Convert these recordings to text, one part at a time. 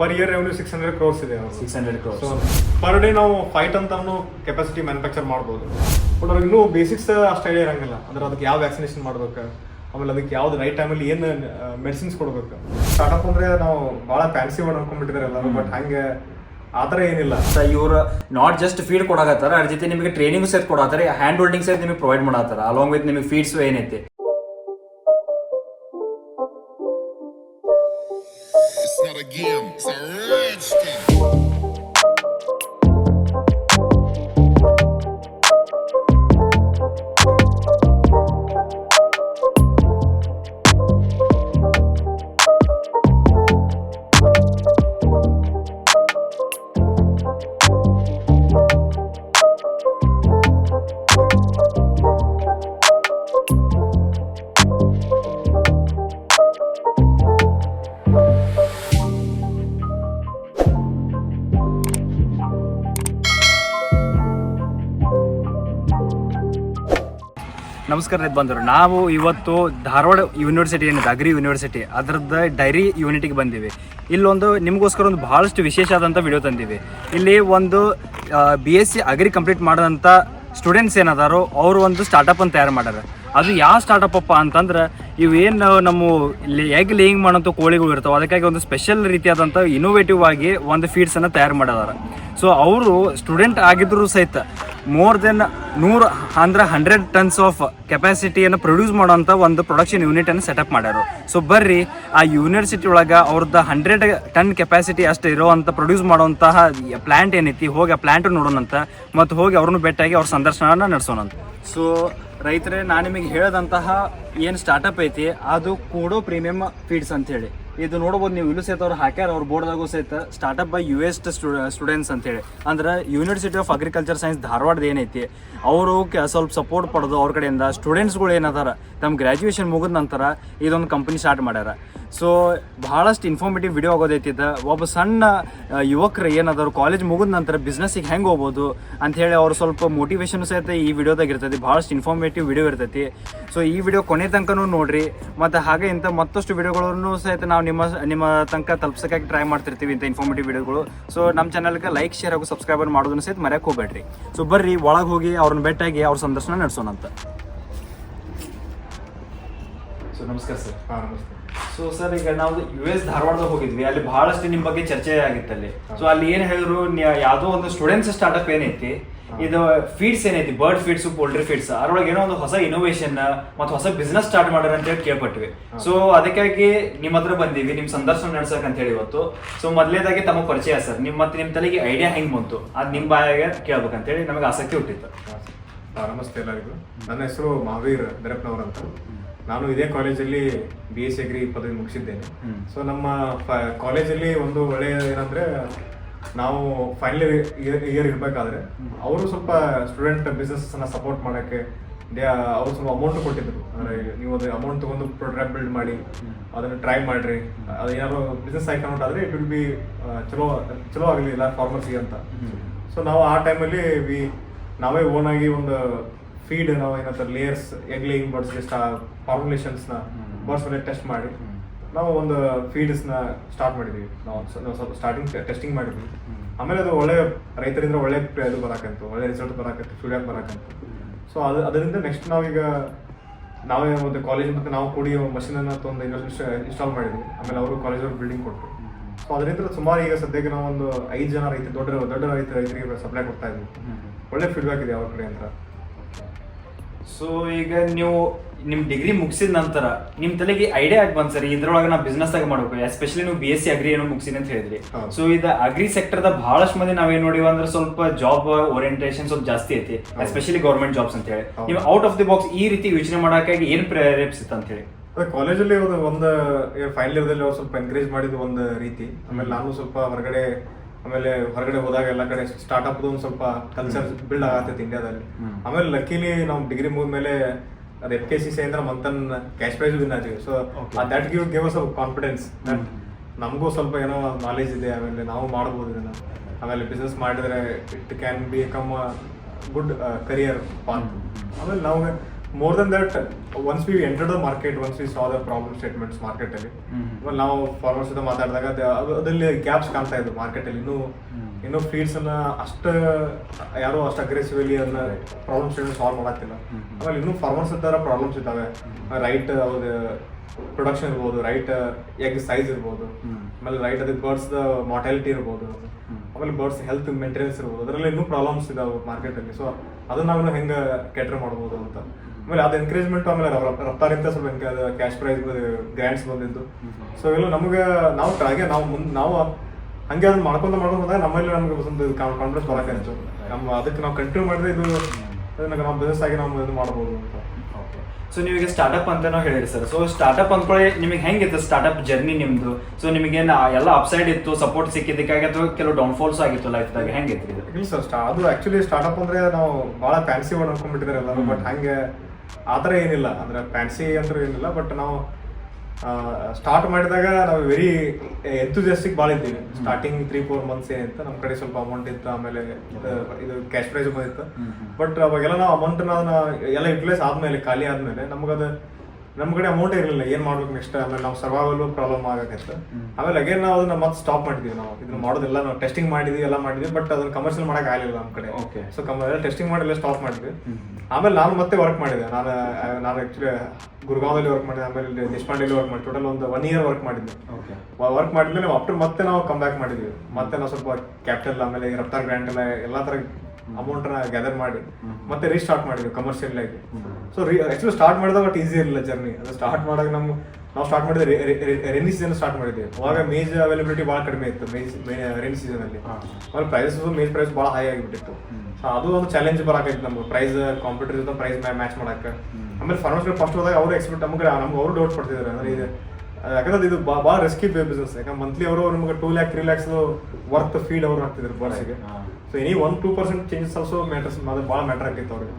Per year revenue six hundred crores ಇದೆ six hundred so crores per day ನಾವು fight ಅಂತ capacity manufacture ಮಾಡ್ಬೋದು. But ಅವ್ರಿಗೆ ಇನ್ನೂ ಬೇಸಿಕ್ಸ್ ಅಷ್ಟು ಐಡಿಯಾ ಇರಂಗಿಲ್ಲ. ಅಂದ್ರೆ ಅದಕ್ಕೆ ಯಾವ ವ್ಯಾಕ್ಸಿನೇಷನ್ ಮಾಡ್ಬೇಕು? ಆಮೇಲೆ ಅದಕ್ಕೆ ಯಾವ್ದು ರೈಟ್ ಟೈಮಲ್ಲಿ ಏನು ಮೆಡಿಸಿನ್ಸ್ ಕೊಡ್ಬೇಕು? ಸ್ಟಾರ್ಟಪ್ ಅಂದ್ರೆ ನಾವು ಭಾಳ ಫ್ಯಾನ್ಸಿ ಮಾಡಿ ಅನ್ಕೊಂಡ್ಬಿಟ್ಟಿದ್ದಾರೆ ಎಲ್ಲರೂ ಬಟ್ ಹಂಗೆ ಆ ಥರ ಏನಿಲ್ಲ. ಇವರು ನಾಟ್ ಜಸ್ಟ್ ಫೀಡ್ ಕೊಡಾಕತ್ತಾರ ಅದ್ರ ಜೊತೆ ನಿಮಗೆ ಟ್ರೈನಿಂಗ್ ಸಹಿತ ಕೊಡಾತಾರೆ ಹ್ಯಾಂಡ್ ಹೋಲ್ಡಿಂಗ್ ಸಹಿತ ನಿಮಗೆ ಪ್ರೊವೈಡ್ ಮಾಡತ್ತಾರ ಅಲಾಂಗ್ ವಿತ್ ನಿಮಗೆ ಫೀಡ್ಸ್ ಏನೈತಿ. ರೈತ ಬಂದರು. ನಾವು ಇವತ್ತು ಧಾರವಾಡ ಯೂನಿವರ್ಸಿಟಿ ಏನಿದೆ, ಅಗ್ರಿ ಯೂನಿವರ್ಸಿಟಿ ಅದರದ್ದು ಡೈರಿ ಯೂನಿಟಿಗೆ ಬಂದೀವಿ. ಇಲ್ಲೊಂದು ನಿಮಗೋಸ್ಕರ ಒಂದು ಭಾಳಷ್ಟು ವಿಶೇಷ ಆದಂಥ ವಿಡಿಯೋ ತಂದೀವಿ. ಇಲ್ಲಿ ಒಂದು B S C agri complete ಮಾಡಿದಂಥ ಸ್ಟೂಡೆಂಟ್ಸ್ ಏನದಾರೋ ಅವರು ಒಂದು ಸ್ಟಾರ್ಟಪ್ ಅಂತ ತಯಾರು ಮಾಡ್ಯಾರ. ಅದು ಯಾವ ಸ್ಟಾರ್ಟಪ್ ಅಪ್ಪ ಅಂತಂದ್ರೆ ಇವೇನು ನಮ್ಮ ಎಗ್ ಲೇಯಿಂಗ್ ಮಾಡೋಂಥ ಕೋಳಿಗಳು ಇರ್ತಾವೆ, ಅದಕ್ಕಾಗಿ ಒಂದು ಸ್ಪೆಷಲ್ ರೀತಿಯಾದಂಥ ಇನೋವೇಟಿವ್ ಆಗಿ ಒಂದು ಫೀಡ್ಸನ್ನು ತಯಾರು ಮಾಡಿದಾರೆ ಸೊ ಅವರು ಸ್ಟೂಡೆಂಟ್ ಆಗಿದ್ದರೂ ಸಹಿತ ಮೋರ್ ದೆನ್ ನೂರು ಅಂದ್ರೆ ಹಂಡ್ರೆಡ್ ಟನ್ಸ್ ಆಫ್ ಕೆಪಾಸಿಟಿಯನ್ನು ಪ್ರೊಡ್ಯೂಸ್ ಮಾಡೋಂಥ ಒಂದು ಪ್ರೊಡಕ್ಷನ್ ಯೂನಿಟನ್ನು ಸೆಟಪ್ ಮಾಡ್ಯಾರು. ಸೊ ಬರ್ರಿ, ಆ ಯೂನಿವರ್ಸಿಟಿ ಒಳಗೆ ಅವ್ರದ್ದು ಹಂಡ್ರೆಡ್ ಟನ್ ಕೆಪಾಸಿಟಿ ಅಷ್ಟು ಇರೋವಂಥ ಪ್ರೊಡ್ಯೂಸ್ ಮಾಡುವಂತಹ ಪ್ಲ್ಯಾಂಟ್ ಏನೈತಿ, ಹೋಗಿ ಆ ಪ್ಲ್ಯಾಂಟ್ ನೋಡೋಣಂತ, ಮತ್ತು ಹೋಗಿ ಅವ್ರನ್ನೂ ಭೇಟಿಯಾಗಿ ಅವ್ರ ಸಂದರ್ಶನ ನಡೆಸೋಣಂತ. ಸೊ ರೈತರೇ, ನಾನು ನಿಮಗೆ ಹೇಳಿದಂತಹ ಏನು ಸ್ಟಾರ್ಟಪ್ ಐತಿ, ಅದು ಕೂಡೋ ಪ್ರೀಮಿಯಂ ಫೀಡ್ಸ್ ಅಂತ ಹೇಳಿ. ಇದು ನೋಡ್ಬೋದು ನೀವು ಇಲ್ಲೂ ಸಹಿತ ಅವ್ರು ಹಾಕ್ಯಾರ, ಅವ್ರ ಬೋರ್ಡ್ದಾಗೂ ಸಹಿತ. Startup by U S students ಅಂತೇಳಿ. ಅಂದ್ರೆ ಯೂನಿವರ್ಸಿಟಿ ಆಫ್ ಅಗ್ರಿಕಲ್ಚರ್ ಸೈನ್ಸ್ ಧಾರವಾಡದ ಏನೈತಿ, ಅವರು ಸ್ವಲ್ಪ ಸಪೋರ್ಟ್ ಪಡೆದು ಅವ್ರ ಕಡೆಯಿಂದ ಸ್ಟೂಡೆಂಟ್ಸ್ಗಳು ಏನದಾರ ತಮ್ಮ ಗ್ರಾಜುಯೇಷನ್ ಮುಗಿದ ನಂತರ ಇದೊಂದು ಕಂಪನಿ ಸ್ಟಾರ್ಟ್ ಮಾಡ್ಯಾರ. ಸೊ ಭಾಳಷ್ಟು ಇನ್ಫಾರ್ಮೇಟಿವ್ ವಿಡಿಯೋ ಆಗೋದೈತಿ ಇದು ಒಬ್ಬ ಸಣ್ಣ ಯುವಕರು ಏನದಾರು ಕಾಲೇಜ್ ಮುಗಿದ ನಂತರ ಬಿಸ್ನೆಸ್ಸಿಗೆ ಹೆಂಗೆ ಹೋಗ್ಬೋದು ಅಂಥೇಳಿ ಅವ್ರು ಸ್ವಲ್ಪ ಮೋಟಿವೇಶನ್ ಸಹಿತ ಈ ವಿಡಿಯೋದಾಗ ಇರ್ತೈತಿ. ಭಾಳಷ್ಟು ಇನ್ಫಾರ್ಮೇಟಿವ್ ವಿಡಿಯೋ ಇರ್ತೈತಿ. ಸೊ ಈ ವಿಡಿಯೋ ಕೊನೆ ತನಕನೂ ನೋಡ್ರಿ. ಮತ್ತು ಹಾಗೆ ಇಂಥ ಮತ್ತಷ್ಟು ವಿಡಿಯೋಗಳನ್ನು ಸಹಿತ ನಾವು ನಿಮ್ಮ ನಿಮ್ಮ ತನಕ ತಲುಪ್ಸೋಕ್ಕಾಗಿ ಟ್ರೈ ಮಾಡ್ತಿರ್ತೀವಿ ಇಂಥ ಇನ್ಫಾರ್ಮೇಟಿವ್ ವಿಡಿಯೋಗಳು ಸೊ ನಮ್ಮ ಚಾನಲ್ಗೆ ಲೈಕ್ ಶೇರ್ ಹಾಗೂ ಸಬ್ಸ್ಕ್ರೈಬರ್ ಮಾಡೋದನ್ನು ಸಹಿತ ಮರ್ಯಾಕೆ ಹೋಗ್ಬೇಡ್ರಿ. ಸೊ ಬರ್ರಿ, ಒಳಗೆ ಹೋಗಿ ಅವ್ರನ್ನ ಭೇಟಿಯಾಗಿ ಅವ್ರ ಸಂದರ್ಶನ ನಡೆಸೋಣಂತ. ಸೊ ನಮಸ್ಕಾರ ಸರ್. ಹಾಂ, ನಮಸ್ತೆ. ಸೊ ಸರ್ ಈಗ ನಾವು ಯು ಎಸ್ ಧಾರವಾಡದ ಹೋಗಿದ್ವಿ. ಅಲ್ಲಿ ಬಹಳಷ್ಟು ನಿಮ್ಮ ಬಗ್ಗೆ ಚರ್ಚೆ ಆಗಿತ್ತು ಅಲ್ಲಿ. ಸೊ ಅಲ್ಲಿ ಏನ್ ಹೇಳಿದ್ರು ಯಾವುದೋ ಒಂದು ಸ್ಟೂಡೆಂಟ್ಸ್ ಸ್ಟಾರ್ಟ್ಅಪ್ ಏನೈತಿ ಇದು ಫೀಡ್ಸ್ ಏನೈತಿ ಬರ್ಡ್ ಫೀಡ್ಸ್ ಪೋಲ್ಟ್ರಿ ಫೀಡ್ಸ್ ಅದ್ರೊಳಗೆ ಏನೋ ಒಂದು ಹೊಸ ಇನೋವೇಷನ್ ಮತ್ತು ಹೊಸ ಬಿಸ್ನೆಸ್ ಸ್ಟಾರ್ಟ್ ಮಾಡ್ಯಾರ ಅಂತ ಹೇಳಿ ಕೇಳ್ಪಟ್ವಿ. ಸೊ ಅದಕ್ಕಾಗಿ ನಿಮ್ಮ ಹತ್ರ ಬಂದೀವಿ ನಿಮ್ ಸಂದರ್ಶನ ನಡ್ಸಕ್ ಅಂತ ಹೇಳಿ ಇವತ್ತು. ಸೊ ಮೊದಲೇದಾಗಿ ತಮ್ಮ ಪರಿಚಯ ಸರ್ ನಿಮ್ ಮತ್ತೆ ನಿಮ್ ತಲೆಗೆ ಐಡಿಯಾ ಹೆಂಗ್ ಬಂತು? ಅದ್ ನಿಮ್ ಬಾಯಾಗ ಕೇಳ್ಬೇಕಂತ ಹೇಳಿ ನಮಗೆ ಆಸಕ್ತಿ ಹುಟ್ಟಿತ್ತು. ನಮಸ್ತೆ ಎಲ್ಲರಿಗೂ. ನನ್ನ ಹೆಸರು ಮಹಾವೀರ್ ದರಪ್ನವರ್ ಅಂತ. ನಾನು ಇದೇ ಕಾಲೇಜಲ್ಲಿ ಬಿ ಎಸ್ ಸಿ ಅಗ್ರಿ ಪದವಿ ಮುಗಿಸಿದ್ದೇನೆ. ಸೊ ನಮ್ಮ ಕಾಲೇಜಲ್ಲಿ ಒಂದು ಒಳ್ಳೆಯ ಏನಂದ್ರೆ ನಾವು ಫೈನಲ್ ಇಯರ್ ಇಯರ್ ಇರಬೇಕಾದ್ರೆ ಅವರು ಸ್ವಲ್ಪ ಸ್ಟೂಡೆಂಟ್ ಬಿಸ್ನೆಸ್ ಅನ್ನ ಸಪೋರ್ಟ್ ಮಾಡೋಕ್ಕೆ ಡೇ ಅವರು ಸ್ವಲ್ಪ ಅಮೌಂಟ್ ಕೊಟ್ಟಿದ್ರು ಅಂದ್ರೆ ನೀವು ಅದು ಅಮೌಂಟ್ ತಗೊಂಡು ಪ್ರೊಡಕ್ಟ್ ಬಿಲ್ಡ್ ಮಾಡಿ ಅದನ್ನ ಟ್ರೈ ಮಾಡ್ರಿ ಅದು ಏನಾದ್ರು ಬಿಸ್ನೆಸ್ ಕನ್ವರ್ಟ್ ಆದ್ರೆ ಇಟ್ ವಿಲ್ ಬಿ ಚಲೋ ಚಲೋ ಆಗಲಿಲ್ಲ ಫಾರ್ಮರ್ಸಿಗೆ ಅಂತ. ಸೊ ನಾವು ಆ ಟೈಮಲ್ಲಿ ವಿ ನಾವೇ ಓನ್ ಆಗಿ ಒಂದು ಫೀಡ್ ನಾವು ಏನಂತಾರೆ ಲೇಯರ್ಸ್ ಎಗ್ಲಿಂಗ್ ಲೇಯಿಂಗ್ ಬರ್ಡ್ಸ್ಗೆ ಆ ಫಾರ್ಮುಲೇಷನ್ಸ್ನ ಬರ್ಡ್ಸ್ ಮೇಲೆ ಟೆಸ್ಟ್ ಮಾಡಿ ನಾವು ಒಂದು ಫೀಡ್ಸ್ನ ಸ್ಟಾರ್ಟ್ ಮಾಡಿದ್ವಿ. ನಾವು ಸ್ವಲ್ಪ ಸ್ಟಾರ್ಟಿಂಗ್ ಟೆಸ್ಟಿಂಗ್ ಮಾಡಿದ್ವಿ. ಆಮೇಲೆ ಅದು ಒಳ್ಳೆ ರೈತರಿಂದ ಒಳ್ಳೆ ಇದು ಬರಾಕಂತು ಒಳ್ಳೆ ರಿಸಲ್ಟ್ ಬರಾಕಂತು ಫೀಡ್ಬ್ಯಾಕ್ ಬರಾಕಂತು. ಸೊ ಅದು ಅದರಿಂದ ನೆಕ್ಸ್ಟ್ ನಾವೀಗ ನಾವೇ ಒಂದು ಕಾಲೇಜ್ ಮತ್ತೆ ನಾವು ಕೂಡಿ ಮಷಿನ್ ಅನ್ನ ತೊಂದು ಇನ್ಸ್ಟಾಲ್ ಮಾಡಿದ್ವಿ. ಆಮೇಲೆ ಅವರು ಕಾಲೇಜ್ ಅವ್ರು ಬಿಲ್ಡಿಂಗ್ ಕೊಟ್ಟರು ಸೊ ಅದರಿಂದ ಸುಮಾರು ಈಗ ಸದ್ಯಕ್ಕೆ ನಾವು ಒಂದು ಐದು ಜನ ರೈತ ದೊಡ್ಡ ದೊಡ್ಡ ರೈತ ರೈತರಿಗೆ ಸಪ್ಲೈ ಕೊಡ್ತಾ ಇದ್ವಿ. ಒಳ್ಳೆ ಫೀಡ್ಬ್ಯಾಕ್ ಇದೆ ಅವ್ರ ಕಡೆ ಅಂತ. ಸೊ ಈಗ ನೀವು ನಿಮ್ ಡಿಗ್ರಿ ಮುಗಿಸಿದ ನಂತರ ನಿಮ್ ತಲೆಗೆ ಐಡಿಯಾ ಆಗಿ ಬಂದ್ ಸರ್ ಇದ್ರೊಳಗೆ ನಾ ಬಿಸ್ನೆಸ್ ಆಗಿ ಮಾಡ್ಬೇಕು ಎಸ್ಪೆಷಲಿ ನೀವು ಬಿ ಎಸ್ ಸಿ ಅಗ್ರಿ ಏನೋ ಮುಗಿಸಿದ ಅಂತ ಹೇಳಿದ್ರಿ. ಸೊ ಇದು ಅಗ್ರಿ ಸೆಕ್ಟರ್ ದ ಬಹಳಷ್ಟು ಮಂದಿ ನಾವೇನ್ ನೋಡಿವ ಅಂದ್ರೆ ಸ್ವಲ್ಪ ಜಾಬ್ ಓರಿಯಂಟೇಷನ್ ಸ್ವಲ್ಪ ಜಾಸ್ತಿ ಐತಿ ಎಸ್ಪೆಷಲಿ ಗೌರ್ಮೆಂಟ್ ಜಾಬ್ಸ್ ಅಂತ ಹೇಳಿ. ನೀವು ಔಟ್ ಆಫ್ ದಿ ಬಾಕ್ಸ್ ಈ ರೀತಿ ಯೋಚನೆ ಮಾಡೋಕ್ಕಾಗಿ ಏನ್ ಪ್ರೇರೇಪಿಸಿತ್ತು ಅಂತ ಹೇಳಿ. ಕಾಲೇಜಲ್ಲಿ ಒಂದು ಒಂದು ಫೈನಲ್ ಇಯರ್ದಲ್ಲಿ ಅವ್ರು ಸ್ವಲ್ಪ ಎನ್ಕರೇಜ್ ಮಾಡಿದ ಒಂದು ರೀತಿ. ಆಮೇಲೆ ನಾನು ಸ್ವಲ್ಪ ಹೊರಗಡೆ ಆಮೇಲೆ ಹೊರಗಡೆ ಹೋದಾಗ ಎಲ್ಲ ಕಡೆ ಸ್ಟಾರ್ಟ್ಅಪ್ ಒಂದು ಸ್ವಲ್ಪ ಕಲ್ಚರ್ ಬಿಲ್ಡ್ ಆಗತ್ತೆ ಇಂಡಿಯಾದಲ್ಲಿ. ಆಮೇಲೆ ಲಕ್ಕಿಲಿ ನಾವು ಡಿಗ್ರಿ ಮುಗಿದ್ಮೇಲೆ ಅದು ಎಫ್ ಕೆ ಸಿ ಸಿ ಅಂದ್ರೆ Manthan cash prize win so Okay. That give give ಸ್ವಲ್ಪ ಕಾನ್ಫಿಡೆನ್ಸ್. ನಮಗೂ ಸ್ವಲ್ಪ ಏನೋ ನಾಲೆಜ್ ಇದೆ ಆಮೇಲೆ ನಾವು ಮಾಡ್ಬೋದು ಇದನ್ನ ಆಮೇಲೆ ಬಿಸ್ನೆಸ್ ಮಾಡಿದ್ರೆ it can become good career PAN ಆಮೇಲೆ ನಾವು more than that once we entered the market once we saw the problem statements market ಅಲ್ಲಿ ಆಮೇಲೆ ನಾವು ಫಾರ್ಮರ್ಸ್ ಜೊತೆ ಮಾತಾಡಿದಾಗ ಅದರಲ್ಲಿ ಗ್ಯಾಪ್ಸ್ ಕಾಣ್ತಾ ಇದ್ವು ಮಾರ್ಕೆಟ್ ಅಲ್ಲಿ ಇನ್ನೂ ಇನ್ನೂ ಫೀಡ್ಸ್ ಅನ್ನ ಅಷ್ಟ ಯಾರು ಅಷ್ಟು ಅಗ್ರೆಸಿವ್ಲಿ ಅದನ್ನ ಪ್ರಾಬ್ಲಮ್ ಸ್ಟೇಟ್ಮೆಂಟ್ ಸಾಲ್ವ್ ಮಾಡತ್ತಿಲ್ಲ. ಆಮೇಲೆ ಇನ್ನೂ ಫಾರ್ಮರ್ಸ್ ತರ ಪ್ರಾಬ್ಲಮ್ಸ್ ಇದ್ದಾವೆ. ರೈಟ್ ಅವ್ರ ಪ್ರೊಡಕ್ಷನ್ ಇರ್ಬೋದು ರೈಟ್ ಎಗ್ ಸೈಜ್ ಇರ್ಬೋದು. ಆಮೇಲೆ ರೈಟ್ ಅದಕ್ಕೆ ಬರ್ಡ್ಸ್ ಮಾರ್ಟಾಲಿಟಿ ಇರ್ಬೋದು. ಆಮೇಲೆ ಬರ್ಡ್ಸ್ ಹೆಲ್ತ್ ಮೇಂಟೆನೆನ್ಸ್ ಇರ್ಬೋದು. ಅದರಲ್ಲಿ ಇನ್ನೂ ಪ್ರಾಬ್ಲಮ್ಸ್ ಇದಾವೆ ಮಾರ್ಕೆಟಲ್ಲಿ ಸೊ ಅದನ್ನ ನಾವು ಹೆಂಗೆ ಕೆಟ್ರ್ ಮಾಡ್ಬೋದು ಅಂತ. ಆಮೇಲೆ ಅದು ಎನ್ಕರೇಜ್ಮೆಂಟ್ ಆಮೇಲೆ ರಫ್- ರಫ್ತಾರಿಂದ ಸ್ವಲ್ಪ ಕ್ಯಾಶ್ ಪ್ರೈಸ್ ಗ್ರ್ಯಾಂಡ್ಸ್ ಬಂದಿದ್ದು. ಸೊ ಇವೆಲ್ಲ ನಮಗೆ ನಾವು ಹಾಗೆ ನಾವು ಮುಂದೆ ನಾವು ಹಂಗೆ ಅದನ್ನ ಮಾಡ್ಕೊಂತ ಮಾಡ್ಕೊಂತ ಹೋದಾಗ ನಮ್ಮಲ್ಲಿ ನಮ್ಗೆ ಒಂದು ಕಾನ್ಫಿಡೆನ್ಸ್ ಬರಕಾಯ್ತು ನಮ್ಮ ಅದಕ್ಕೆ ನಾವು ಕಂಟಿನ್ಯೂ ಮಾಡಿದ್ರೆ ಇದು ನಾವು ಬಿಸ್ನೆಸ್ ಆಗಿ ನಾವು ಇದು ಮಾಡ್ಬೋದು ಅಂತ. ಸೊ ನೀವೀಗ ಸ್ಟಾರ್ಟ್ಅಪ್ ಅಂತ ನಾವು ಹೇಳಿರಿ ಸರ್ ಸೊ ಸ್ಟಾರ್ಟ್ಅಪ್ ಅಂದ್ಕೊಳ್ಳಿ ನಿಮಗೆ ಹೆಂಗಿತ್ತು ಸ್ಟಾರ್ಟ್ಅಪ್ ಜರ್ನಿ ನಿಮ್ದು? ಸೊ ನಿಮಗೆ ಎಲ್ಲ ಅಪ್ಸೈಡ್ ಇತ್ತು ಸಪೋರ್ಟ್ ಸಿಕ್ಕಿದ್ದಕ್ಕಾಗಿ ಅಥವಾ ಕೆಲವು ಡೌನ್ಫಾಲ್ಸ್ ಆಗಿತ್ತು ಲೈಫ್ದಾಗ ಹೆಂಗಿತ್ತು ಇಲ್ಲ ಸರ್ ಸ್ಟಾ ಅದು ಆಕ್ಚುಲಿ ಸ್ಟಾರ್ಟ್ಅಪ್ ಅಂದ್ರೆ ನಾವು ಭಾಳ ಫ್ಯಾನ್ಸಿ ವರ್ಡ್ ಅನ್ಕೊಂಡ್ಬಿಟ್ಟಿದ್ದಾರೆ ಎಲ್ಲರೂ ಬಟ್ ಹಂಗೆ ಆ ಥರ ಏನಿಲ್ಲ. ಅಂದರೆ ಫ್ಯಾನ್ಸಿ ಅಂದ್ರೆ ಏನಿಲ್ಲ ಬಟ್ ನಾವು ಸ್ಟಾರ್ಟ್ ಮಾಡಿದಾಗ ನಾವು ವೆರಿ ಎಂತೂಸಿಯಾಸ್ಟಿಕ್ ಭಾಳ ಇದ್ದೀವಿ. ಸ್ಟಾರ್ಟಿಂಗ್ ತ್ರೀ ಫೋರ್ ಮಂತ್ಸ್ ಏನಿತ್ತು ನಮ್ಮ ಕಡೆ ಸ್ವಲ್ಪ ಅಮೌಂಟ್ ಇತ್ತು ಆಮೇಲೆ ಇದು ಕ್ಯಾಶ್ ಪ್ರೈಸ್ ಬಂದಿತ್ತು ಬಟ್ ಅವಾಗೆಲ್ಲ ನಾವು ಅಮೌಂಟ್ನ ಎಲ್ಲ ಯುಟಿಲೈಸ್ ಆದ್ಮೇಲೆ ಖಾಲಿ ಆದ್ಮೇಲೆ ನಮಗದು ನಮ್ಮ ಕಡೆ ಅಮೌಂಟ್ ಇರಲಿಲ್ಲ. ಏನ್ ಮಾಡ್ಬೇಕು ನೆಕ್ಸ್ಟ್ ಆಮೇಲೆ ನಾವು ಸರ್ವೈವಲ್ ಪ್ರಾಬ್ಲಮ್ ಆಗತ್ತೆ ಆಮೇಲೆ ಅಗೇನ್ ನಾವು ಅದನ್ನ ಮತ್ತೆ ಸ್ಟಾಪ್ ಮಾಡಿದ್ವಿ ನಾವು. ಇದನ್ನ ಮಾಡೋದೆಲ್ಲ ನಾವು ಟೆಸ್ಟಿಂಗ್ ಮಾಡಿದ್ವಿ ಎಲ್ಲ ಮಾಡಿದ್ವಿ ಬಟ್ ಅದನ್ನ ಕಮರ್ಷಿಯಲ್ ಮಾಡಕ್ ಆಗಲಿಲ್ಲ ನಮ್ಮ ಕಡೆ. ಓಕೆ ಸೊ ಟೆಸ್ಟಿಂಗ್ ಮಾಡಿಲ್ಲ ಸ್ಟಾಪ್ ಮಾಡಿದ್ವಿ. ಆಮೇಲೆ ನಾನು ಮತ್ತೆ ವರ್ಕ್ ಮಾಡಿದೆ. ನಾನು ನಾನು ಆಕ್ಚುಲಿ ಗುರುಗಾಂವಲ್ಲಿ ವರ್ಕ್ ಮಾಡಿದೆ ಆಮೇಲೆ ಇಲ್ಲಿ ವರ್ಕ್ ಮಾಡಿ ಟೋಟಲ್ ಒಂದು ಒನ್ ಇಯರ್ ವರ್ಕ್ ಮಾಡಿದ್ದೆ. ಓಕೆ ವರ್ಕ್ ಮಾಡಿದ್ಮೇಲೆ ಆಫ್ಟರ್ ಮತ್ತೆ ನಾವು ಕಮ್ ಬ್ಯಾಕ್ ಮಾಡಿದ್ವಿ. ಮತ್ತೆ ನಾವು ಸ್ವಲ್ಪ ಕ್ಯಾಪಿಟಲ್ ಆಮೇಲೆ ರಫ್ತಾರ್ ಗ್ರಾಂಟ್ ಎಲ್ಲ ಎಲ್ಲಾ ತರ ಅಮೌಂಟ್ನ ಗ್ಯಾದರ್ ಮಾಡಿ ಮತ್ತೆ ರೀಸ್ಟಾರ್ಟ್ ಮಾಡಿದ್ವಿ ಕಮರ್ಷಿಯಲ್ ಆಗಿ ಸೊ ಆಕ್ಚುಲಿ ಸ್ಟಾರ್ಟ್ ಮಾಡಿದಾಗ ಬಟ್ ಈಸಿ ಇರಲಿಲ್ಲ ಜರ್ನಿ ಅದು ಸ್ಟಾರ್ಟ್ ಮಾಡಾಗ ನಮ್ ನಾವು ಸ್ಟಾರ್ಟ್ ಮಾಡಿದ್ರೆ ರೆನಿ ಸೀಸನ್ ಸ್ಟಾರ್ಟ್ ಮಾಡಿದ್ವಿ. ಅವಾಗ ಮೇಜ್ ಅವೈಲಬಿಲಿಟಿ ಭಾಳ ಕಡಿಮೆ ಇತ್ತು ಮೇಜ್ ರೈನಿ ಸೀಸನ್ ಅಲ್ಲಿ. ಪ್ರೈಸ್ ಪ್ರೈಸಸ್ ಮೇಜ್ ಪ್ರೈಸ್ ಭಾಳ ಹೈ ಆಗಿಬಿಟ್ಟಿತ್ತು. ಸೊ ಅದು ಒಂದು ಚಾಲೆಂಜ್ ಬರಾಕೈತಿ ನಮ್ಗೆ. ಪ್ರೈಸ್ ಕಾಂಪಿಟೇಟರ್ ಜೊತೆ ಪ್ರೈಸ್ ಮ್ಯಾಚ್ ಮಾಡಕ್ಕೆ. ಆಮೇಲೆ ಫಾರ್ಮರ್ಸ್ ಫಸ್ಟ್ ಹೋದಾಗ ಅವ್ರು ಎಕ್ಸ್ಪೆಕ್ಟ್ ನಮ್ಗೆ ನಮ್ಗೆ ಅವರು ಡೌಟ್ ಪಡ್ತಿದ್ದಾರೆ ಅಂದ್ರೆ ಇದು ಯಾಕಂದ್ರೆ ಇದು ಭಾಳ ರಿಸ್ಕಿ ಬಿಸ್ನೆಸ್ ಯಾಕಂದ್ರೆ ಮಂತ್ಲಿ ಅವರು ನಮಗೆ two lakh three lakhs worth feed ಅವ್ರು ಹಾಕ್ತಿದ್ರು ಬರ್ಸಿಗೆ so any one two percent changes also matters ಅದು ಭಾಳ ಮ್ಯಾಟರ್ ಆಗೈತೆ ಅವ್ರಿಗೆ.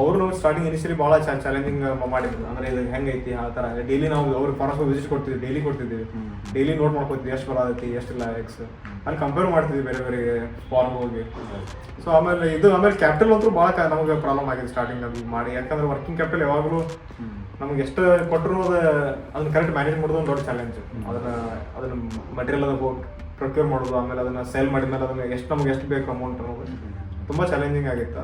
ಅವರು ಸ್ಟಾರ್ಟಿಂಗ್ ಇನಿಷಿಯಲಿ ಭಾಳ ಚಾಲೆಂಜಿಂಗ್ ಮಾಡಿದ್ರು. ಅಂದ್ರೆ ಇದು ಹೆಂಗೈತಿ ಆ ಥರ. ಡೈಲಿ ನಾವು ಅವ್ರಿಗೆ ಫಾರೆಸ್ಟ್ ವಿಸಿಟ್ ಕೊಡ್ತಿದ್ವಿ ಡೈಲಿ ಕೊಡ್ತಿದ್ವಿ ಡೈಲಿ ನೋಟ್ ಮಾಡ್ಕೊತಿದ್ವಿ ಎಷ್ಟು ಬರತೈತಿ ಎಷ್ಟು ಎಕ್ಸ್ ಅಲ್ಲಿ ಕಂಪೇರ್ ಮಾಡ್ತಿದ್ವಿ ಬೇರೆ ಬೇರೆ ಫಾರ್ಮ್ ಹೋಗಿ. ಸೊ ಆಮೇಲೆ ಇದು ಆಮೇಲೆ ಕ್ಯಾಪಿಟಲ್ ಅಂತೂ ಭಾಳ ನಮಗೆ ಪ್ರಾಬ್ಲಮ್ ಆಗಿದೆ ಸ್ಟಾರ್ಟಿಂಗ್ ಅದು ಮಾಡಿ. ಯಾಕಂದ್ರೆ ವರ್ಕಿಂಗ್ ಕ್ಯಾಪಿಟಲ್ ಯಾವಾಗಲೂ ನಮ್ಗೆ ಎಷ್ಟು ಕೊಟ್ಟರು ಅದು ಅದನ್ನ ಕರೆಕ್ಟ್ ಮ್ಯಾನೇಜ್ ಮಾಡೋದು ಒಂದು ದೊಡ್ಡ ಚಾಲೆಂಜ್ ಅದನ್ನ ಅದನ್ನ ಮಟೀರಿಯಲ್ ಅದ ಹೋಗಿ ಪ್ರೊಕ್ಯೂರ್ ಮಾಡೋದು ಆಮೇಲೆ ಅದನ್ನ ಸೇಲ್ ಮಾಡಿದ್ಮೇಲೆ ಅದನ್ನ ಎಷ್ಟು ನಮ್ಗೆ ಎಷ್ಟು ಬೇಕು ಅಮೌಂಟ್ ಅನ್ನೋದು. ತುಂಬಾ ಚಾಲೆಂಜಿಂಗ್ ಆಗಿತ್ತು.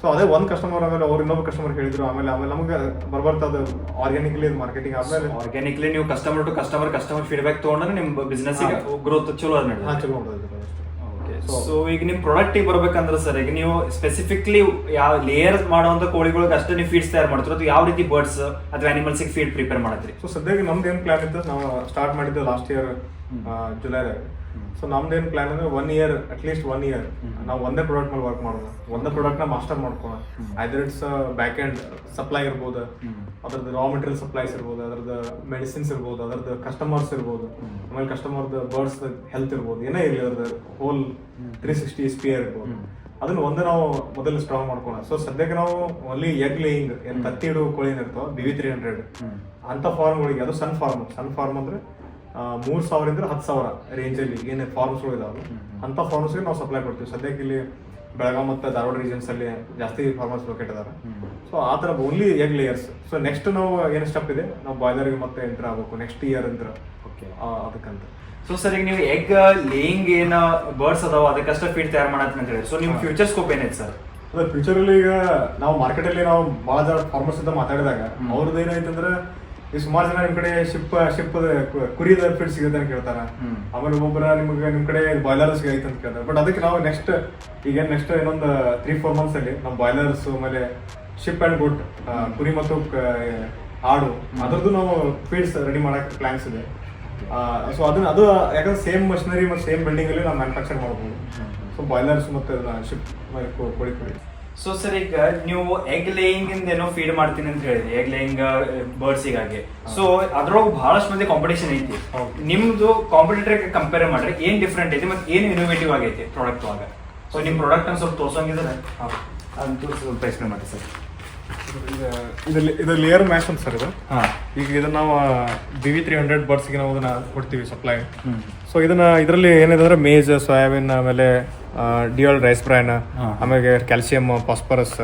ಸೊ ಅದೇ ಒಂದು ಕಸ್ಟಮರ್ ಆಮೇಲೆ ಅವ್ರು ಇನ್ನೊಬ್ಬ ಕಸ್ಟಮರ್ ಹೇಳಿದ್ರು ಆಮೇಲೆ ಆಮೇಲೆ ನಮ್ಗೆ ಬರ್ಬರ್ತಾ ಅದು ಆರ್ಗ್ಯಾನಿಕ್ಲಿ ಮಾರ್ಕೆಟಿಂಗ್ ಆಮೇಲೆ ಆರ್ಗ್ಯಾನಿಕ್ಲಿ ನೀವು customer to customer customer feedback ತಗೊಂಡ್ರೆ ನಿಮ್ಮ ಬಿಸ್ನೆಸ್ ಗ್ರೋತ್ ಚಲೋ ಅದ ಚಲೋ ಸೊ ಈಗ ನಿಮ್ ಪ್ರಾಡಕ್ಟ್ ಬರ್ಬೇಕಂದ್ರೆ ಸರ್ ಈಗ ನೀವು ಸ್ಪೆಸಿಫಿಕ್ಲಿ ಯಾವ ಲೇಯರ್ ಮಾಡುವಂತ ಕೋಳಿಗಳಿಗೆ ಅಷ್ಟೇ ನೀವು ಫೀಡ್ಸ್ ತಯಾರು ಮಾಡ್ತೀರ? ಅಥವಾ ಯಾವ ರೀತಿ ಬರ್ಡ್ಸ್ ಅಥವಾ ಅನಿಮಲ್ಸ್ ಫೀಡ್ ಪ್ರಿಪೇರ್ ಮಾಡತ್ರಿ ಸೊ ಸದ್ಯಕ್ಕೆ ನಮ್ದು ಏನು ಪ್ಲಾನ್ ಇತ್ತು? ನಾವು ಸ್ಟಾರ್ಟ್ ಮಾಡಿದ್ದು ಲಾಸ್ಟ್ ಇಯರ್ ಜುಲೈದಾಗ ಸೊ ನಮ್ದು ಏನು ಪ್ಲಾನ್ ಅಂದ್ರೆ one year at least one year ನಾವು ಒಂದೇ ಪ್ರಾಡಕ್ಟ್ ಮೇಲೆ ವರ್ಕ್ ಮಾಡೋಣ. ಒಂದೇ ಪ್ರಾಡಕ್ಟ್ನ master ಮಾಡ್ಕೋಣ either it's back end supply ಇರ್ಬೋದು ಅದ್ರದ್ದು ರಾ ಮೆಟೀರಿಯಲ್ ಸಪ್ಲೈಸ್ ಇರ್ಬೋದು ಅದ್ರದ್ದು ಮೆಡಿಸಿನ್ಸ್ ಇರ್ಬೋದು ಅದ್ರದ್ದು ಕಸ್ಟಮರ್ಸ್ ಇರ್ಬೋದು. ಆಮೇಲೆ ಕಸ್ಟಮರ್ದು ಬರ್ಡ್ಸ್ ಹೆಲ್ತ್ ಇರ್ಬೋದು. ಏನೇ ಇರಲಿ ಅದ್ರದ್ದು ಹೋಲ್ ತ್ರೀ ಸಿಕ್ಸ್ಟಿ ಸ್ಪಿಯರ್ ಇರ್ಬೋದು. ಅದನ್ನ ಒಂದೇ ನಾವು ಮೊದಲು ಸ್ಟ್ರಾಂಗ್ ಮಾಡ್ಕೋಣ ಸೊ ಸದ್ಯಕ್ಕೆ ನಾವು ಓನ್ಲಿ ಎಗ್ ಲೇಯಿಂಗ್ ಏನ್ ತತ್ತಿ ಇಡುವ ಕೋಳಿ ಏನಿರ್ತಾವ ಬಿ ವಿ ತ್ರೀ ಹಂಡ್ರೆಡ್ ಅಂತ ಫಾರ್ಮ್ಗಳಿಗೆ ಅದು ಸನ್ ಫಾರ್ಮ್ ಸನ್ ಫಾರ್ಮ್ ಅಂದ್ರೆ ಮೂರ್ ಸಾವಿರದಿಂದ ಹತ್ತು ಸಾವಿರ ರೇಂಜ್ ಅಲ್ಲಿ. ಏನೇ ಫಾರ್ಮ್ಸ್ಗಳು ಇದಾವೆ ಅಂತ ಫಾರ್ಮ್ಸ್ಗೆ ನಾವು ಸಪ್ಲೈ ಕೊಡ್ತೀವಿ. ಸದ್ಯಕ್ಕೆ ಇಲ್ಲಿ ಬೆಳಗಾವ್ ಮತ್ತು ಧಾರವಾಡ ರೀಜನ್ಸ್ ಅಲ್ಲಿ ಜಾಸ್ತಿ ಫಾರ್ಮರ್ಸ್ ಲೊಕೇಟ್ ಇದಾರೆ. ಸೊ ಆ ಥರ only egg layers so next ನಾವು ಏನು ಸ್ಟೆಪ್ ಇದೆ? ನಾವು ಬಾಯ್ಲರ್ಗೆ ಮತ್ತೆ ಎಂಟರ್ ಆಗಬೇಕು. ನೆಕ್ಸ್ಟ್ ಇಯರ್ ಅಂತ ಓಕೆ ಅದಕ್ಕಂತ. ಸೊ ಸರ್ ಈಗ ನೀವು ಎಗ್ ಲೇಯಿಂಗ್ ಏನ ಬರ್ಡ್ಸ್ ಅದಾವ ಅದಕ್ಕಷ್ಟ ಫೀಡ್ ತಯಾರು ಮಾಡತ್ತೆ ಅಂತ ಹೇಳಿ ಸೊ ನಿಮ್ಮ ಫ್ಯೂಚರ್ ಸ್ಕೋಪ್ ಏನೈತೆ ಸರ್ ಅದೇ ಫ್ಯೂಚರ್ ಅಲ್ಲಿ ಈಗ ನಾವು ಮಾರ್ಕೆಟ್ ಅಲ್ಲಿ ನಾವು ಬಹಳ ಜನ ಫಾರ್ಮರ್ಸ್ ಅಂತ ಮಾತಾಡಿದಾಗ ಅವ್ರದ್ದು ಏನಾಯ್ತಂದ್ರೆ ಈ ಸುಮಾರು ಜನ ನಿಮ್ ಕಡೆ ಶಿಪ್ ಶಿಪ್ ಕುರಿದ ಫೀಡ್ ಸಿಗುತ್ತೆ ಅಂತ ಕೇಳ್ತಾರ. ಆಮೇಲೆ ಒಬ್ಬೊಬ್ಬರ ನಿಮ್ಗೆ ನಿಮ್ ಕಡೆ ಬಾಯ್ಲರ್ ಸಿಗೈತೆ ಅಂತ ಕೇಳ್ತಾರೆ. ಬಟ್ ಅದಕ್ಕೆ ನಾವು ನೆಕ್ಸ್ಟ್ ಈಗ ನೆಕ್ಸ್ಟ್ ಇನ್ನೊಂದು ತ್ರೀ ಫೋರ್ ಮಂತ್ಸ್ ಅಲ್ಲಿ ನಮ್ಮ ಬಾಯ್ಲರ್ಸ್ ಆಮೇಲೆ ಶಿಪ್ ಅಂಡ್ ಗುಡ್ ಕುರಿ ಮತ್ತು ಹಾಡು ಆಡು ಅದ್ರದ್ದು ನಾವು ಫೀಡ್ಸ್ ರೆಡಿ ಮಾಡಕ್ ಪ್ಲಾನ್ಸ್ ಇದೆ. ಸೊ ಅದನ್ನ ಅದು ಯಾಕಂದ್ರೆ ಸೇಮ್ ಮಷಿನರಿ ಮತ್ತು ಸೇಮ್ ಬಿಲ್ಡಿಂಗ್ ಅಲ್ಲಿ ನಾವು ಮ್ಯಾನುಫ್ಯಾಕ್ಚರ್ ಮಾಡ್ಬೋದು. ಸೊ ಬಾಯ್ಲರ್ಸ್ ಮತ್ತೆ ಶಿಪ್ ಕೋಳಿ ಕುರಿ ಸೊ ಸರ್ ಈಗ ನೀವು ಎಗ್ ಲೇಯಿಂಗ್ ಇಂದ ಏನೋ ಫೀಡ್ ಮಾಡ್ತೀನಿ ಅಂತ ಹೇಳಿದ್ರಿ ಎಗ್ ಲೇಯಿಂಗ್ ಬರ್ಡ್ಸಿಗಾಗಿ ಸೊ ಅದ್ರೊಳಗೆ ಬಹಳಷ್ಟು ಮಂದಿ ಕಾಂಪಿಟೇಷನ್ ಐತಿ. ನಿಮ್ದು ಕಾಂಪಿಟೇಟರ್ ಕಂಪೇರ್ ಮಾಡ್ರೆ ಏನ್ ಡಿಫ್ರೆಂಟ್ ಐತಿ ಮತ್ತೆ ಏನ್ ಇನೋವೇಟಿವ್ ಆಗೈತಿ ಪ್ರಾಡಕ್ಟ್ ಒಳಗೆ? ಸೊ ನಿಮ್ ಪ್ರಾಡಕ್ಟ್ ಅನ್ನು ಸ್ವಲ್ಪ ತೋರ್ಸಂಗಿದ್ರೆ? ಅದನ್ನ ತೋರಿಸಿ ಸ್ವಲ್ಪ ಎಕ್ಸ್ಪ್ಲೇನ್ ಮಾಡಿ ಸರ್. ಇದು ಇದು ಲೇಯರ್ ಮ್ಯಾಶ್ ಅಂತ ಸರ್ ಇದು. ಈಗ ಇದನ್ನ ನಾವು ಬಿ ವಿ ತ್ರೀ ಹಂಡ್ರೆಡ್ ಬರ್ಡ್ಸ್ಗೆ ನಾವು ಅದನ್ನ ಕೊಡ್ತೀವಿ ಸಪ್ಲೈ ಸೊ ಇದನ್ನ ಇದರಲ್ಲಿ ಏನಿದೆ ಅಂದ್ರೆ ಮೇಜ್ ಸೋಯಾಬೀನ್ ಆಮೇಲೆ ಡಿಯಲ್ ರೈಸ್ ಬ್ರಾನ್. ಆಮೇಲೆ calcium phosphorus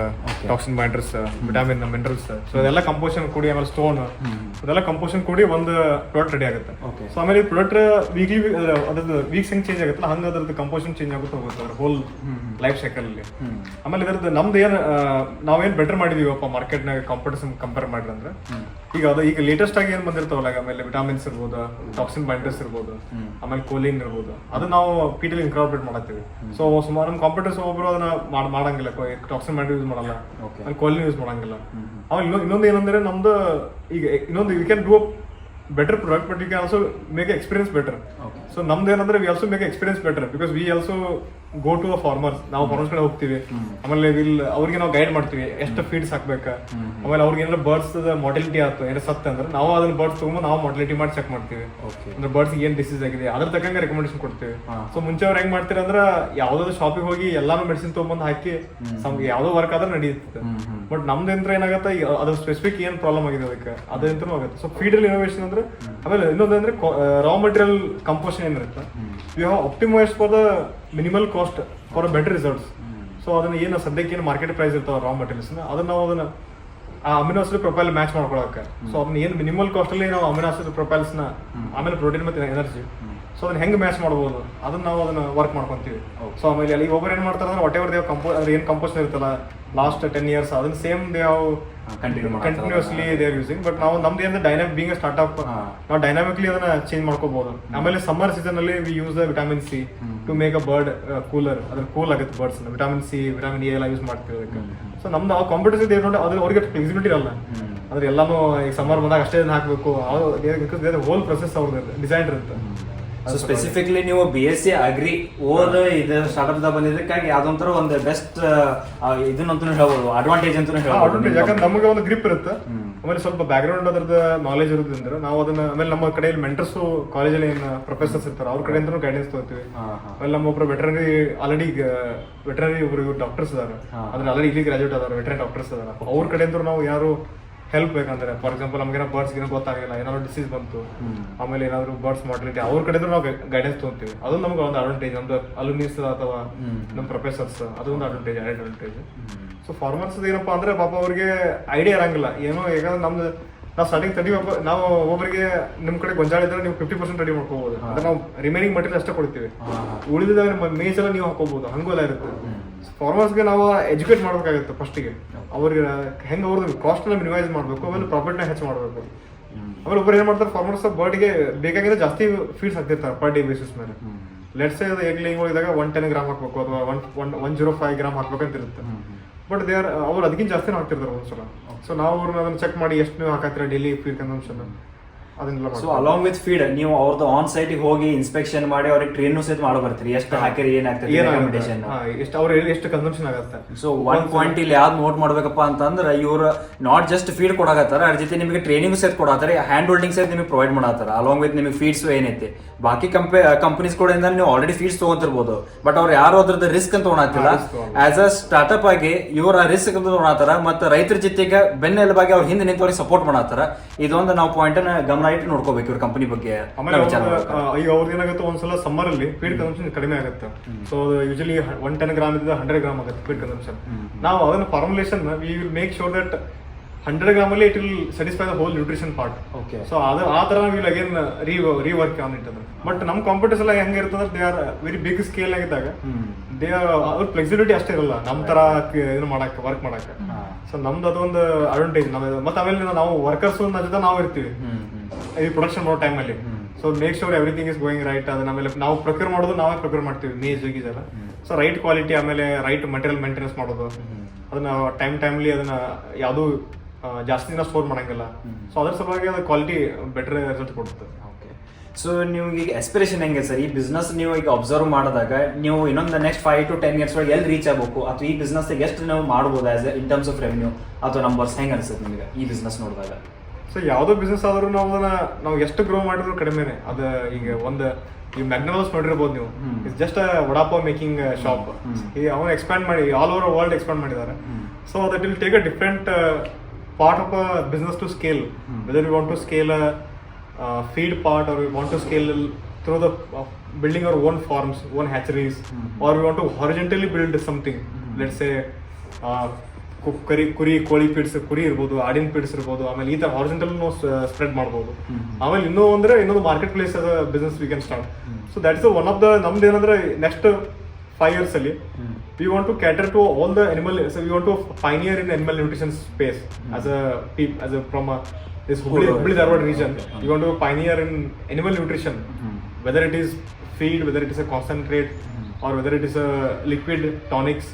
toxin binders vitamin minerals. So ಅದೆಲ್ಲ ಕಂಪೋಷನ್ ಕೂಡಿ ಆಮೇಲೆ ಸ್ಟೋನ್ ಅದೆಲ್ಲ ಕಂಪೋಷನ್ ಕೂಡಿ ಒಂದು ಪ್ರಾಡಕ್ಟ್ ರೆಡಿ ಆಗುತ್ತೆ. ಸೊ ಆಮೇಲೆ ಈ ಪ್ರಾಡಕ್ಟ್ ವೀಕ್ಲಿ ಅದ್ರದ್ದು ವೀಕ್ಸ್ ಹೆಂಗ್ ಚೇಂಜ್ ಆಗುತ್ತಲ್ಲ ಹಂಗೆ ಅದ್ರದ್ದು ಕಂಪೋಷನ್ ಚೇಂಜ್ ಆಗುತ್ತೆ ಹೋಗುತ್ತೆ ಅದ್ರ ಹೋಲ್ ಲೈಫ್ ಸೈಕಲ್ ಅಲ್ಲಿ. ಆಮೇಲೆ ಇದ್ರದ್ದು ನಮ್ದು ಏನು ನಾವೇನ್ ಬೆಟರ್ ಮಾಡಿದೀವಪ್ಪ ಮಾರ್ಕೆಟ್ನಾಗ ಕಾಂಪಿಟೇಷನ್ ಕಂಪೇರ್ ಮಾಡಿದ್ರೆ ಅಂದ್ರೆ ಈಗ ಅದು ಈಗ ಲೇಟೆಸ್ಟ್ ಆಗಿ ಏನ್ ಬಂದಿರ್ತಾವಲ್ಲ ಆಮೇಲೆ ವಿಟಾಮಿನ್ಸ್ ಇರ್ಬೋದು ಟಾಕ್ಸಿನ್ ಬೈಂಡರ್ಸ್ ಇರ್ಬೋದು ಆಮೇಲೆ ಕೋಲಿನ್ ಇರ್ಬೋದು ಅದು ನಾವು ಪೀಟಲ್ ಇನ್ಕಾರ್ಪೊರೇಟ್ ಮಾಡತ್ತೀವಿ. ಸೊ ಸುಮಾರು ನಮ್ಮ ಕಾಂಪಿಟೇಷನ್ ಒಬ್ಬರು ಅದನ್ನ ಮಾಡ್- ಮಾಡಂಗಿಲ್ಲ. ಟಾಕ್ಸಿನ್ ಬೈಂಡರ್ ಯೂಸ್ ಮಾಡಲ್ಲ. ಅಲ್ಲಿ ಕೋಲಿನ್ ಯೂಸ್ ಮಾಡಂಗಿಲ್ಲ. ಅವ್ನು ಇನ್ನೊಂದು ಇನ್ನೊಂದು ಏನಂದ್ರೆ ನಮ್ದು ಈಗ ಇನ್ನೊಂದು you can do better product but you can also make experience better. So ನಮ್ದು ಏನಂದ್ರೆ we also make experience better because we also go to a farmers ನಾವು ಫಾರ್ಮರ್ಸ್ ಕಡೆ ಹೋಗ್ತೀವಿ. ಆಮೇಲೆ ವಿಲ್ ಅವ್ರಿಗೆ ನಾವು ಗೈಡ್ ಮಾಡ್ತೀವಿ. ಎಷ್ಟು ಫೀಡ್ಸ್ ಹಾಕ್ಬೇಕ? ಆಮೇಲೆ ಅವ್ರಿಗೆ ಏನಾರ ಬರ್ಡ್ಸ್ ಮಾರ್ಟಿಲಿಟಿ ಆಯ್ತು ಏನಾರ ಸತ್ತ ಅಂದ್ರೆ ನಾವು ಅದನ್ನ ಬರ್ಡ್ಸ್ ತಗೊಂಡು ನಾವು ಮಾರ್ಟಿಲಿಟಿ ಮಾಡಿ ಚೆಕ್ ಮಾಡ್ತೀವಿ. ಅಂದ್ರೆ ಬರ್ಡ್ಸ್ ಏನ್ ಡಿಸೀಸ್ ಆಗಿದೆ ಅದ್ರ ತಕ್ಕಂಗೆ ರೆಕಮೆಂಡೇಶನ್ ಕೊಡ್ತೀವಿ. ಸೊ ಮುಂಚೆ ಅವ್ರು ಹೆಂಗ್ ಮಾಡ್ತೀರ ಅಂದ್ರೆ ಯಾವ್ದಾದ್ರು ಶಾಪಿಗೆ ಹೋಗಿ ಎಲ್ಲಾನು ಮೆಡಿಸಿನ್ ತಗೊಂಡ್ಬಂದು ಹಾಕಿ ಯಾವ್ದೋ ವರ್ಕ್ ಆದ್ರೆ ನಡೆಯುತ್ತೆ ಬಟ್ ನಮ್ದು ಯಂತ್ರ ಏನಾಗತ್ತೆ ಅದು ಅದ್ರ ಸ್ಪೆಸಿಫಿಕ್ ಏನ್ ಪ್ರಾಬ್ಲಮ್ ಆಗಿದೆ ಅದಕ್ಕೆ? ಅದಂತೂ ಆಗುತ್ತೆ. ಸೊ ಫೀಡಲ್ ಇನೋವೇಷನ್ ಅಂದ್ರೆ, ಆಮೇಲೆ ಇನ್ನೊಂದು ಅಂದ್ರೆ ರಾ ಮೆಟೀರಿಯಲ್ ಕಂಪೋಷನ್ ಏನಿರುತ್ತೆ? You have optimise for the minimal cost for better results so ಅದನ್ನ ಏನು, ಸದ್ಯಕ್ಕೆ ಏನು ಮಾರ್ಕೆಟ್ ಪ್ರೈಸ್ ಇರ್ತಾವ ರಾ ಮಟೀರಿಯಲ್ಸ್ ಅದನ್ನ ನಾವು ಅದನ್ನ, ಆ ಅಮಿನೋ ಆಸಿಡ್ ಪ್ರೊಫೈಲ್ ಮ್ಯಾಚ್ ಮಾಡ್ಕೊಳಕ್ಕೆ. ಸೊ ಅದನ್ನ ಏನು ಮಿನಿಮಲ್ ಕಾಸ್ಟ್ ಅಲ್ಲಿ ನಾವು ಅಮಿನೋ ಆಸಿಡ್ ಪ್ರೊಫೈಲ್ಸ್ನ, ಆಮೇಲೆ ಪ್ರೋಟೀನ್ ಮತ್ತೆ ಎನರ್ಜಿ ಸೊ ಅದನ್ನ ಹೆಂಗೆ ಮ್ಯಾಚ್ ಮಾಡ್ಬೋದು? ಅದನ್ನ ನಾವು ಅದನ್ನ ವರ್ಕ್ ಮಾಡ್ಕೊಂತೀವಿ. ಸೊ ಆಮೇಲೆ ಅಲ್ಲಿ ಒಬ್ಬರು ಏನ್ ಮಾಡ್ತಾರೆ ಅಂದ್ರೆ ವಾಟ್ ಎವರ್ ದೇವ್ ಕಂಪೋ ಅದ್ರ ಏನ್ ಕಂಪೋಸನ್ ಇರ್ತಲ್ಲ ಲಾಸ್ಟ್ ಟೆನ್ ಇಯರ್ಸ್ ಅದನ್ನ same they've continue continuously they are using but ನಾವು ನಮ್ದು ಏನು ಡೈನಾಮಿಕ್ ಬೀಂಗ್ ಸ್ಟಾರ್ಟ್ ಅಪ್. ನಾವು ಡೈನಾಮಿಕ್ಲಿ ಅದನ್ನ ಚೇಂಜ್ ಮಾಡ್ಕೋಬಹುದು ಆಮೇಲೆ ಸಮ್ಮರ್ ಸೀಸನ್ ಅಲ್ಲಿ we use the vitamin C to make a bird cooler ಅದ್ರ ಕೂಲ್ ಆಗುತ್ತೆ birds vitamin C vitamin A ಎಲ್ಲ ಯೂಸ್ ಮಾಡ್ತೀವಿ ಅದಕ್ಕೆ. ಸೊ ನಮ್ದು ಆ ಕಾಂಪಿಟೇಷನ್ ಇದೆ ನೋಡಿ ಅದ್ರ ಅವ್ರಿಗೆ ಫ್ಲೆಕ್ಸಿಬಿಲಿಟಿ ಇರಲ್ಲ. ಅದ್ರ ಎಲ್ಲಾನು ಈಗ ಸಮ್ಮರ್ ಬಂದಾಗ ಅಷ್ಟೇ ಹಾಕಬೇಕು. ಹಾಕ್ಬೇಕು ಹೋಲ್ ಪ್ರೊಸೆಸ್ ಅವ್ರದ್ದು ಡಿಸೈನ್ ಇರುತ್ತೆ ಸೊ ಸ್ಪೆಸಿಫಿಕ್ಲಿ ನೀವು ಬಿ ಎಸ್ ಸಿ ಅಗ್ರಿ ಓದ್ ಇದು ಸ್ಟಾರ್ಟ್ಅಪ್ ದಾಗ ಬಂದಿದ್ದಕ್ಕಾಗಿ ಅದೊಂಥರ ಒಂದು ಬೆಸ್ಟ್ ಇದನ್ನಂತೂ ಹೇಳ್ಬೋದು ಅಡ್ವಾಂಟೇಜ್ ಅಂತ ಹೇಳ್ಬೋದು ಯಾಕಂದ್ರೆ ನಮಗೆ ಒಂದು ಗ್ರಿಪ್ ಇರುತ್ತೆ. ಆಮೇಲೆ ಸ್ವಲ್ಪ ಬ್ಯಾಕ್ ಗ್ರೌಂಡ್ ಅದ್ರದ್ದು ನಾಲೆಜ್ ಇರೋದ್ರಿಂದ ನಾವು ಅದನ್ನ ಆಮೇಲೆ ನಮ್ಮ ಕಡೆಯಲ್ಲಿ ಮೆಂಟರ್ಸ್ ಕಾಲೇಜಲ್ಲಿ ಏನು ಪ್ರೊಫೆಸರ್ಸ್ ಇರ್ತಾರೆ. ಅವ್ರ ಕಡೆಯಿಂದ ಗೈಡೆನ್ಸ್ ತಗೋತೀವಿ. ಆಮೇಲೆ ನಮ್ಮ ಒಬ್ರು ವೆಟರನರಿ ಆಲ್ರೆಡಿ ವೆಟರನರಿ ಒಬ್ರು ಡಾಕ್ಟರ್ಸ್ ಇದಾರೆ. ಅಂದ್ರೆ ಆಲ್ರೆಡಿ ಇಲ್ಲಿ ಗ್ರಾಜುಯೇಟ್ ಅದಾರ ವೆಟರನರಿ ಡಾಕ್ಟರ್ಸ್ ಅದಾರ ಅವ್ರ ಕಡೆಯಿಂದ ನಾವು ಯಾರು ಹೆಲ್ಪ್ ಬೇಕಂದ್ರೆ ಫಾರ್ ಎಕ್ಸಾಂಪಲ್ ನಮ್ಗೆ ಬರ್ಡ್ಸ್ ಏನೋ ಗೊತ್ತಾಗಿಲ್ಲ ಏನಾದ್ರು ಡಿಸೀಸ್ ಬಂತು ಆಮೇಲೆ ಏನಾದ್ರು ಬರ್ಡ್ಸ್ ಮಾಡಲಿಕ್ಕೆ ಅವ್ರ ಕಡೆ ನಾವು ಗೈಡೆನ್ಸ್ ತಗೊಂತೀವಿ. ಅದು ನಮ್ಗೆ ಒಂದು ಅಡ್ವಾಂಟೇಜ್ ನಮ್ದು ಅಲುಮಿನಿಸ್ ಅಥವಾ ನಮ್ಮ ಪ್ರೊಫೆಸರ್ಸ್ ಅದೊಂದು ಅಡ್ವಾಂಟೇಜ್ ಅಡ್ವಾಂಟೇಜ್ ಸೊ ಫಾರ್ಮರ್ಸ್ ಏನಪ್ಪಾ ಅಂದ್ರೆ ಪಾಪ ಅವ್ರಿಗೆ ಐಡಿಯಾ ಇರಂಗಿಲ್ಲ. ಏನೋ ಯಾಕಂದ್ರೆ ನಮ್ದು ನಾವು ಸ್ಟಾರ್ಟಿಂಗ್ ತಡಿ ನಾವು ಒಬ್ಬರಿಗೆ ನಿಮ್ ಕಡೆ ಗೊಂಜಾಳ ಇದ್ರೆ ನೀವು ಫಿಫ್ಟಿ ಪರ್ಸೆಂಟ್ ರೆಡಿ ಮಾಡ್ಕೋಬಹುದು ಅಂದ್ರೆ ನಾವು ರಿಮೈನಿಂಗ್ ಮಟೀರಿಯಲ್ ಅಷ್ಟೇ ಕೊಡ್ತೀವಿ. ಉಳಿದಿದ್ರೆ ಮೇಜ್ ಎಲ್ಲ ನೀವು ಹಾಕೋಬಹುದು ಹಂಗೆಲ್ಲ ಇರುತ್ತೆ. ಫಾರ್ಮರ್ಸ್ಗೆ ನಾವು ಎಜುಕೇಟ್ ಮಾಡಬೇಕಾಗುತ್ತೆ ಫಸ್ಟಿಗೆ ಅವ್ರಿಗೆ ಹೆಂಗ್ ಅವ್ರದ್ದು ಕಾಸ್ಟ್ ಎಲ್ಲ ಮಿನಿಮೈಸ್ ಮಾಡಬೇಕು, ಆಮೇಲೆ ಪ್ರಾಫಿಟ್ನ ಹೆಚ್ಚು ಮಾಡಬೇಕು. ಆಮೇಲೆ ಒಬ್ಬರು ಏನ್ ಮಾಡ್ತಾರೆ ಫಾರ್ಮರ್ಸ್ ಬರ್ಡ್ಗೆ ಬೇಕಾಗಿದ್ರೆ ಜಾಸ್ತಿ ಫೀಡ್ಸ್ ಹಾಕ್ತಿರ್ತಾರೆ ಪರ್ ಡೇ ಬೇಸಿಸ್ ಮೇಲೆ. ಲೆಟ್ಸ್ ಅದು ಎಗ್ ಲೇಯಿಂಗ್ ಹೋಗಿದಾಗ ಒನ್ ಟೆನ್ ಗ್ರಾಮ್ ಹಾಕ್ಬೇಕು ಅಥವಾ one one one zero five gram ಹಾಕ್ಬೇಕಂತ ಇರುತ್ತೆ. ಬಟ್ ದೇ ಆರ್ ಅವ್ರು ಅದಕ್ಕಿಂತ ಜಾಸ್ತಿನೂ ಹಾಕ್ತಿರ್ತಾರೆ ಒಂದ್ಸಲ. ಸೊ ನಾವು ಅವ್ರನ್ನ ಅದನ್ನ ಚೆಕ್ ಮಾಡಿ ಎಷ್ಟು ನೀವು ಹಾಕತ್ತೀರ daily feed consumption so. Along with feed ನೀವು ಅವ್ರದ್ದು ಆನ್ ಸೈಟ್ ಹೋಗಿ ಇನ್ಸ್ಪೆಕ್ಷನ್ ಮಾಡಿ ಅವ್ರಿಗೆ ಟ್ರೈನ್ ಸಹಿತ ಮಾಡೋ ಬರ್ತೀರಿ. ಎಷ್ಟು ಹಾಕಿರಿ ಏನಾಗ್ತದೆ? ರೆಕಮೆಂಡೇಶನ್ ಎಷ್ಟು ಅವ್ರು ಎಷ್ಟು ಕನ್ಸಂಪ್ಷನ್ ಆಗುತ್ತೆ. ಸೊ ಒನ್ ಪಾಯಿಂಟ್ ಇಲ್ಲಿ ಯಾವ್ದು ನೋಟ್ ಮಾಡ್ಬೇಕಪ್ಪ ಅಂತಂದ್ರೆ ಇವ್ರು ನಾಟ್ ಜಸ್ಟ್ ಫೀಡ್ ಕೊಡಾಕತ್ತಾರ ಅದ್ರ ಜೊತೆ ನಿಮಗೆ ಟ್ರೈನಿಂಗ್ ಸಹಿತ ಕೊಡಾತಾರೆ ಹ್ಯಾಂಡ್ ಹೋಲ್ಡಿಂಗ್ ಸಹಿತ ನಿಮಗೆ ಪ್ರೊವೈಡ್ ಮಾಡತ್ತಾರ ಅಲಾಂಗ್ ವಿತ್ ನಿಮಗೆ ಫೀಡ್ಸ್ ಏನೈತಿ. ಬಾಕಿ ಕಂಪೆ ಕಂಪನೀಸ್ ಕೂಡ ನೀವು ಆಲ್ರೆಡಿ ಫೀಡ್ಸ್ ತಗೊಂತಿರ್ಬೋದು. ಬಟ್ ಅವ್ರು ಯಾರು ಅದ್ರದ್ದು ರಿಸ್ಕ್ ಅಂತ ತೊಗೊಳತ್ತಿಲ್ಲ. ಆಸ್ ಅ ಸ್ಟಾರ್ಟ್ಅಪ್ ಆಗಿ ಇವ್ರ ರಿಸ್ಕ್ ಅಂತ ತೊಗೊಳತ್ತಾರ ಮತ್ತೆ ರೈತರ ಜೊತೆಗೆ ಬೆನ್ನೆಲುಬಾಗಿ ಅವ್ರ ಹಿಂದೆ ನಿಂತವ್ರಿಗೆ ಸಪೋರ್ಟ್ ಮಾಡತ್ತಾರ ಇದೊಂದು ನಾವು ಪಾಯಿಂಟ್ ಗಮನ ಇಟ್ಟು ನೋಡ್ಕೋಬೇಕು ಇವ್ರ ಕಂಪನಿ ಬಗ್ಗೆ ಆಮೇಲೆ ನಾವ್ ವಿಚಾರ. ಆ, ಈಗ ಅವ್ರದ್ದು ಏನಾಗುತ್ತೆ ಒಂದ್ಸಲ ಸಮ್ಮರ್ ಅಲ್ಲಿ ಫೀಡ್ ಕನ್ಸಂಪ್ಷನ್ ಕಡಿಮೆ ಆಗುತ್ತೆ. So usually one ten gram ಇದ್ದ ಹಂಡ್ರೆಡ್ ಗ್ರಾಮ್ ಆಗುತ್ತೆ ಫೀಡ್ ಕನ್ಸಂಪ್ಷನ್ ನಾವು ಅದನ್ನ formulation we will make sure that hundred gram ಅಲ್ಲಿ it will satisfy the whole nutrition part okay so ಅದು ಆ ತರ will again re rework on it ಅದು but ನಮ್ಮ ಕಾಂಪಿಟೇಷನ್ ಎಲ್ಲ ಹೆಂಗಿರ್ತದೆ they are very big scale ಆಗಿದ್ದಾಗ ದೇ ಆರ್ ಅವ್ರ flexibility ಅಷ್ಟೇ ಇರಲ್ಲ. ನಮ್ಮ ತರ ಇದನ್ನ ಇದು ಮಾಡಕ್ಕೆ ವರ್ಕ್ ಮಾಡಕ್ಕೆ. ಹಾ. ಸೊ ನಮ್ದು ಅದೊಂದು ಅಡ್ವಾಂಟೇಜ್ ನಾವು ಮತ್ತೆ ಆಮೇಲೆ ನಾವು ವರ್ಕರ್ಸ್ ಜೊತೆ ನಾವು ಇರ್ತೀವಿ. ಈ ಪ್ರೊಡಕ್ಷನ್ ಮಾಡೋ ಟೈಮಲ್ಲಿ so make sure everything is going right ಅದನ್ನ ಆಮೇಲೆ ನಾವು ಪ್ರೊಕ್ಯೂರ್ ಮಾಡೋದು ನಾವೇ ಪ್ರೊಕ್ಯೂರ್ ಮಾಡ್ತೀವಿ ಮೇಜ್ ಎಲ್ಲ ಸೊ ರೈಟ್ ಕ್ವಾಲಿಟಿ ಆಮೇಲೆ ರೈಟ್ ಮಟೀರಿಯಲ್ ಮೇಂಟೆನೆನ್ಸ್ ಮಾಡೋದು. ಅದನ್ನ ಟೈಮ್ ಟೈಮ್ಲಿ ಅದನ್ನ ಯಾವುದು ಜಾಸ್ತಿ ದಿನ ಸ್ಟೋರ್ ಮಾಡಂಗಿಲ್ಲ. ಸೊ ಅದ್ರ ಸಲುವಾಗಿ ಅದು ಕ್ವಾಲಿಟಿ ಬೆಟರ್ ರಿಸಲ್ಟ್ ಕೊಡುತ್ತೆ. ಸೊ ನೀವು ಈಗ ಎಸ್ಪಿರೇಷನ್ ಹೆಂಗೆ ಸರ್? ಈ ಬಿಸ್ನೆಸ್ ನೀವು ಈಗ ಅಬ್ಸರ್ವ್ ಮಾಡಿದಾಗ ನೀವು ಇನ್ನೊಂದು next five to ten years ಒಳಗೆ ಎಲ್ಲಿ ರೀಚ್ ಆಗಬೇಕು? ಅಥವಾ ಈ ಬಿಸ್ನೆಸ್ ಎಷ್ಟು ನಾವು ಮಾಡ್ಬೋದು as in terms of revenue ಅಥವಾ ನಂಬರ್ಸ್ ಹೆಂಗೆ ಅನ್ಸುತ್ತೆ ನಿಮಗೆ ಈ ಬಿಸ್ನೆಸ್ ನೋಡಿದಾಗ? ಸೊ ಯಾವುದೋ ಬಿಸ್ನೆಸ್ ಆದ್ರೂ ನಾವು ಅದನ್ನ ನಾವು ಎಷ್ಟು ಗ್ರೋ ಮಾಡಿದ್ರು ಕಡಿಮೆನೆ. ಅದು ಈಗ ಒಂದು ಈ ಮ್ಯಾಗ್ನಮಸ್ ನೋಡಿರ್ಬೋದು ನೀವು. It's just vada pav making shop ಈ ಅವನು ಎಕ್ಸ್ಪ್ಯಾಂಡ್ ಮಾಡಿ ಆಲ್ ಓವರ್ ವರ್ಲ್ಡ್ ಎಕ್ಸ್ಪ್ಯಾಂಡ್ ಮಾಡಿದ್ದಾರೆ. So that will take a different part of a business to scale whether you want to scale feed part or we want to scale through the building our own farms own hatcheries or you want to horizontally build something let's ಕು- ಕರಿ ಕುರಿ ಕೋಳಿ feeds ಕುರಿ ಇರ್ಬೋದು ಆಡಿನ feeds ಇರ್ಬೋದು ಆಮೇಲೆ ಈ ತರ ಹಾರಿಜೆಂಟಲ್ ಸ್ಪ್ರೆಡ್ ಮಾಡ್ಬೋದು. ಆಮೇಲೆ ಇನ್ನೂ ಅಂದ್ರೆ ಇನ್ನೊಂದು ಮಾರ್ಕೆಟ್ ಪ್ಲೇಸ್ ಅದ business we can start so that is one of the ನಮ್ದು ಏನಂದ್ರೆ ನೆಕ್ಸ್ಟ್ ಫೈವ್ ಇಯರ್ಸ್ ಅಲ್ಲಿ we want to cater to all the animal we want to pioneer in animal nutrition space as a ಪೀಪ್ as a from this Hubli Hubli Dharwad region we want to pioneer in animal nutrition whether it is feed, whether it is a or whether it is a liquid tonics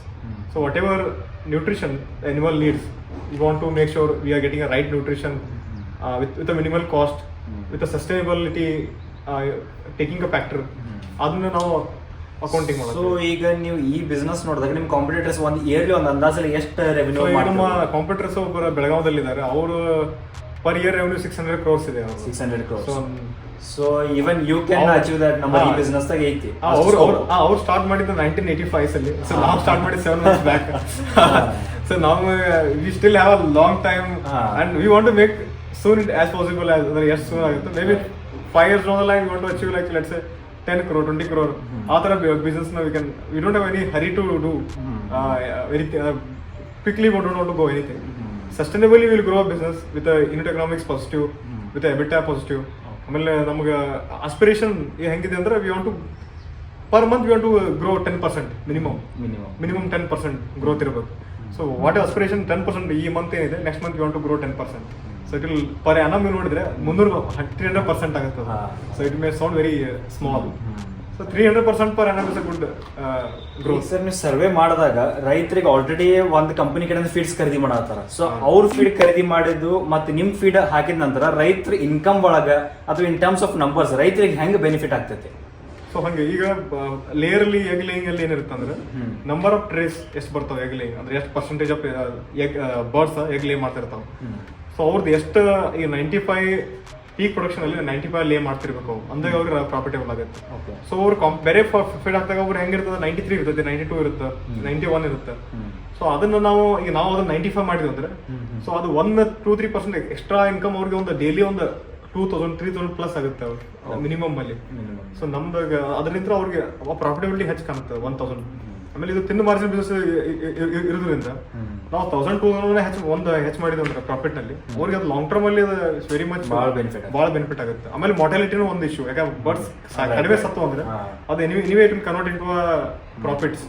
so what whatever nutrition animal needs, we want to make sure we are getting a right nutrition uh, with, with a minimal cost, with a sustainability uh, taking a factor. ಅದನ್ನ ನಾವು accounting so ಮಾಡೋದು ಈಗ ನೀವು ಈ business ನೋಡಿದಾಗ ನಿಮ್ಮ competitors ಒಂದು yearly ಒಂದು ಅಂದಾಜಲ್ಲಿ ಎಷ್ಟು ರೆವೆನ್ಯೂ ನಮ್ಮ ಕಾಂಪಿಟರ್ಸ್ ಒಬ್ಬರು ಬೆಳಗಾವದಲ್ಲಿದ್ದಾರೆ ಅವರು per year revenue six hundred crores ಇದೆ six hundred crores so even even you can achieve that ನಮ್ಮ ಈ ಬಿಸ್ನೆಸ್ ದಾಗ ಐತಿ. ಅವ್ರು ಅವ್ರು ಅವ್ರು ಸ್ಟಾರ್ಟ್ ಮಾಡಿದ್ದು ನೈನ್ಟೀನ್ ಏಯ್ಟಿ ಫೈವ್ ಅಲ್ಲಿ ಸೊ ನಾವು ಸ್ಟಾರ್ಟ್ ಮಾಡಿದ್ದು ಸೆವೆನ್ ಮಂತ್ಸ್ ಬ್ಯಾಕ್ ಸೊ ನಾವು we still have a long time and we want to make soon it as possible as ಅಂದ್ರೆ ಎಷ್ಟು ಸೂನ್ ಆಗುತ್ತೆ. Maybe five years down line want to achieve like let's ten crore twenty crore ಆ ಥರ business we can we don't have any hurry to do very quickly want don't to go anything sustainably will grow business with unit economics positive with EBITDA positive ಆಮೇಲೆ ನಮ್ಗೆ aspiration ಹೆಂಗಿದೆ ಅಂದ್ರೆ we want to per month we want to grow ten percent minimum minimum minimum ten percent growth ಇರಬೇಕು. So what aspiration ten percent ಈ month ಏನಿದೆ next month we want to grow ten percent so it will per annum ನೀವು ನೋಡಿದ್ರೆ ಮುನ್ನೂರು hundred percent ಆಗುತ್ತೆ. So it may sound very small so three hundred percent per is good growth sir ನೀವು survey ಮಾಡಿದಾಗ ರೈತರಿಗೆ already ಒಂದು company ಕಡೆಯಿಂದ feeds ಖರೀದಿ ಮಾಡತ್ತಾರ. ಸೊ ಅವ್ರ ಫೀಡ್ ಖರೀದಿ ಮಾಡಿದ್ದು ಮತ್ತೆ ನಿಮ್ ಫೀಡ್ ಹಾಕಿದ ನಂತರ ರೈತರ ಇನ್ಕಮ್ ಒಳಗ ಅಥವಾ ಇನ್ ಟರ್ಮ್ಸ್ ಆಫ್ ನಂಬರ್ಸ್ ರೈತರಿಗೆ ಹೆಂಗ್ ಬೆನಿಫಿಟ್ ಆಗ್ತೈತಿ? ಸೊ ಹಂಗೆ ಈಗ ಲೇಯರ್ಲಿ ಅಲ್ಲಿ ಎಗ್ ಲೇಯಿಂಗ್ ಅಲ್ಲಿ ಏನಿರುತ್ತೆ ಅಂದ್ರೆ ನಂಬರ್ ಆಫ್ ಟ್ರೇಸ್ ಎಷ್ಟು ಬರ್ತಾವೆ ಎಗ್ ಲೇಯಿಂಗ್ ಅಂದ್ರೆ ಎಷ್ಟು percentage of egg birds egg lay ಮಾಡ್ತಿರ್ತಾವೆ. So ಅವ್ರದ್ದು ಎಷ್ಟು ಈಗ ನೈಂಟಿ ಫೈವ್ ಪೀಕ್ ಪ್ರೊಡಕ್ಷನ್ ಅಲ್ಲಿ ನೈಂಟಿ ಫೈವ್ ಲೇ ಮಾಡ್ತಿರ್ಬೇಕು ಅಂದ್ರೆ ಅಂದಾಗ ಅವ್ರಿಗೆ ಪ್ರಾಫಿಟೇಬಲ್ ಆಗುತ್ತೆ ಸೊ ಅವ್ರು ಬೇರೆ ಫೀಡ್ ಹಾಕಿದಾಗ ಅವ್ರು ಹೆಂಗಿರ್ತದೆ? ನೈಂಟಿ ತ್ರೀ ಇರ್ತದೆ ನೈಂಟಿ ಟೂ ಇರುತ್ತೆ ನೈಂಟಿ ಒನ್ ಇರುತ್ತೆ. ಸೊ ಅದನ್ನ ನಾವು ಈಗ ನಾವು ಅದನ್ನ ನೈಂಟಿ ಫೈವ್ ಮಾಡಿದ್ವಿ ಅಂದ್ರೆ ಸೊ ಅದು one two three percent extra income ಅವ್ರಿಗೆ ಒಂದು ಡೈಲಿ ಒಂದು two thousand three thousand plus ಆಗುತ್ತೆ ಅವ್ರು ಮಿನಿಮಮ್ ಅಲ್ಲಿ. ಸೊ ನಮ್ದು ಅದರಿಂದ ಅವ್ರಿಗೆ ಪ್ರಾಫಿಟಬಿಲಿಟಿ ಹೆಚ್ಚು ಕಾಣುತ್ತೆ ಒನ್ ತೌಸಂಡ್ ಆಮೇಲೆ ಇದು ತಿನ್ನು ಮಾರ್ಜಿನ್ ಬಿಸ್ನೆಸ್ ಇರೋದ್ರಿಂದ ನಾವು ತೌಸಂಡ್ ಟೂ ಹಂಡ್ರೆಡ್ ಹೆಚ್ಚು ಒಂದು ಹೆಚ್ಚು ಮಾಡಿದ ಅಂದ್ರೆ ಪ್ರಾಫಿಟ್ನಲ್ಲಿ. ಅವ್ರಿಗೆ ಅದು ಲಾಂಗ್ ಟರ್ಮ್ ಅಲ್ಲಿ ಅದು ವೆರಿ ಮಚ್ ಭಾಳ ಬೆನಿಫಿಟ್ ಬಹಳ ಭಾಳ ಬೆನಿಫಿಟ್ ಆಗುತ್ತೆ. ಆಮೇಲೆ ಮೊಟಾಲಿಟಿನೂ ಒಂದು ಇಶ್ಯೂ ಯಾಕೆ ಬರ್ಡ್ಸ್ ಕಡಿಮೆ ಸತ್ತು ಅಂದ್ರೆ. ಅದು anyway anyway it convert into profits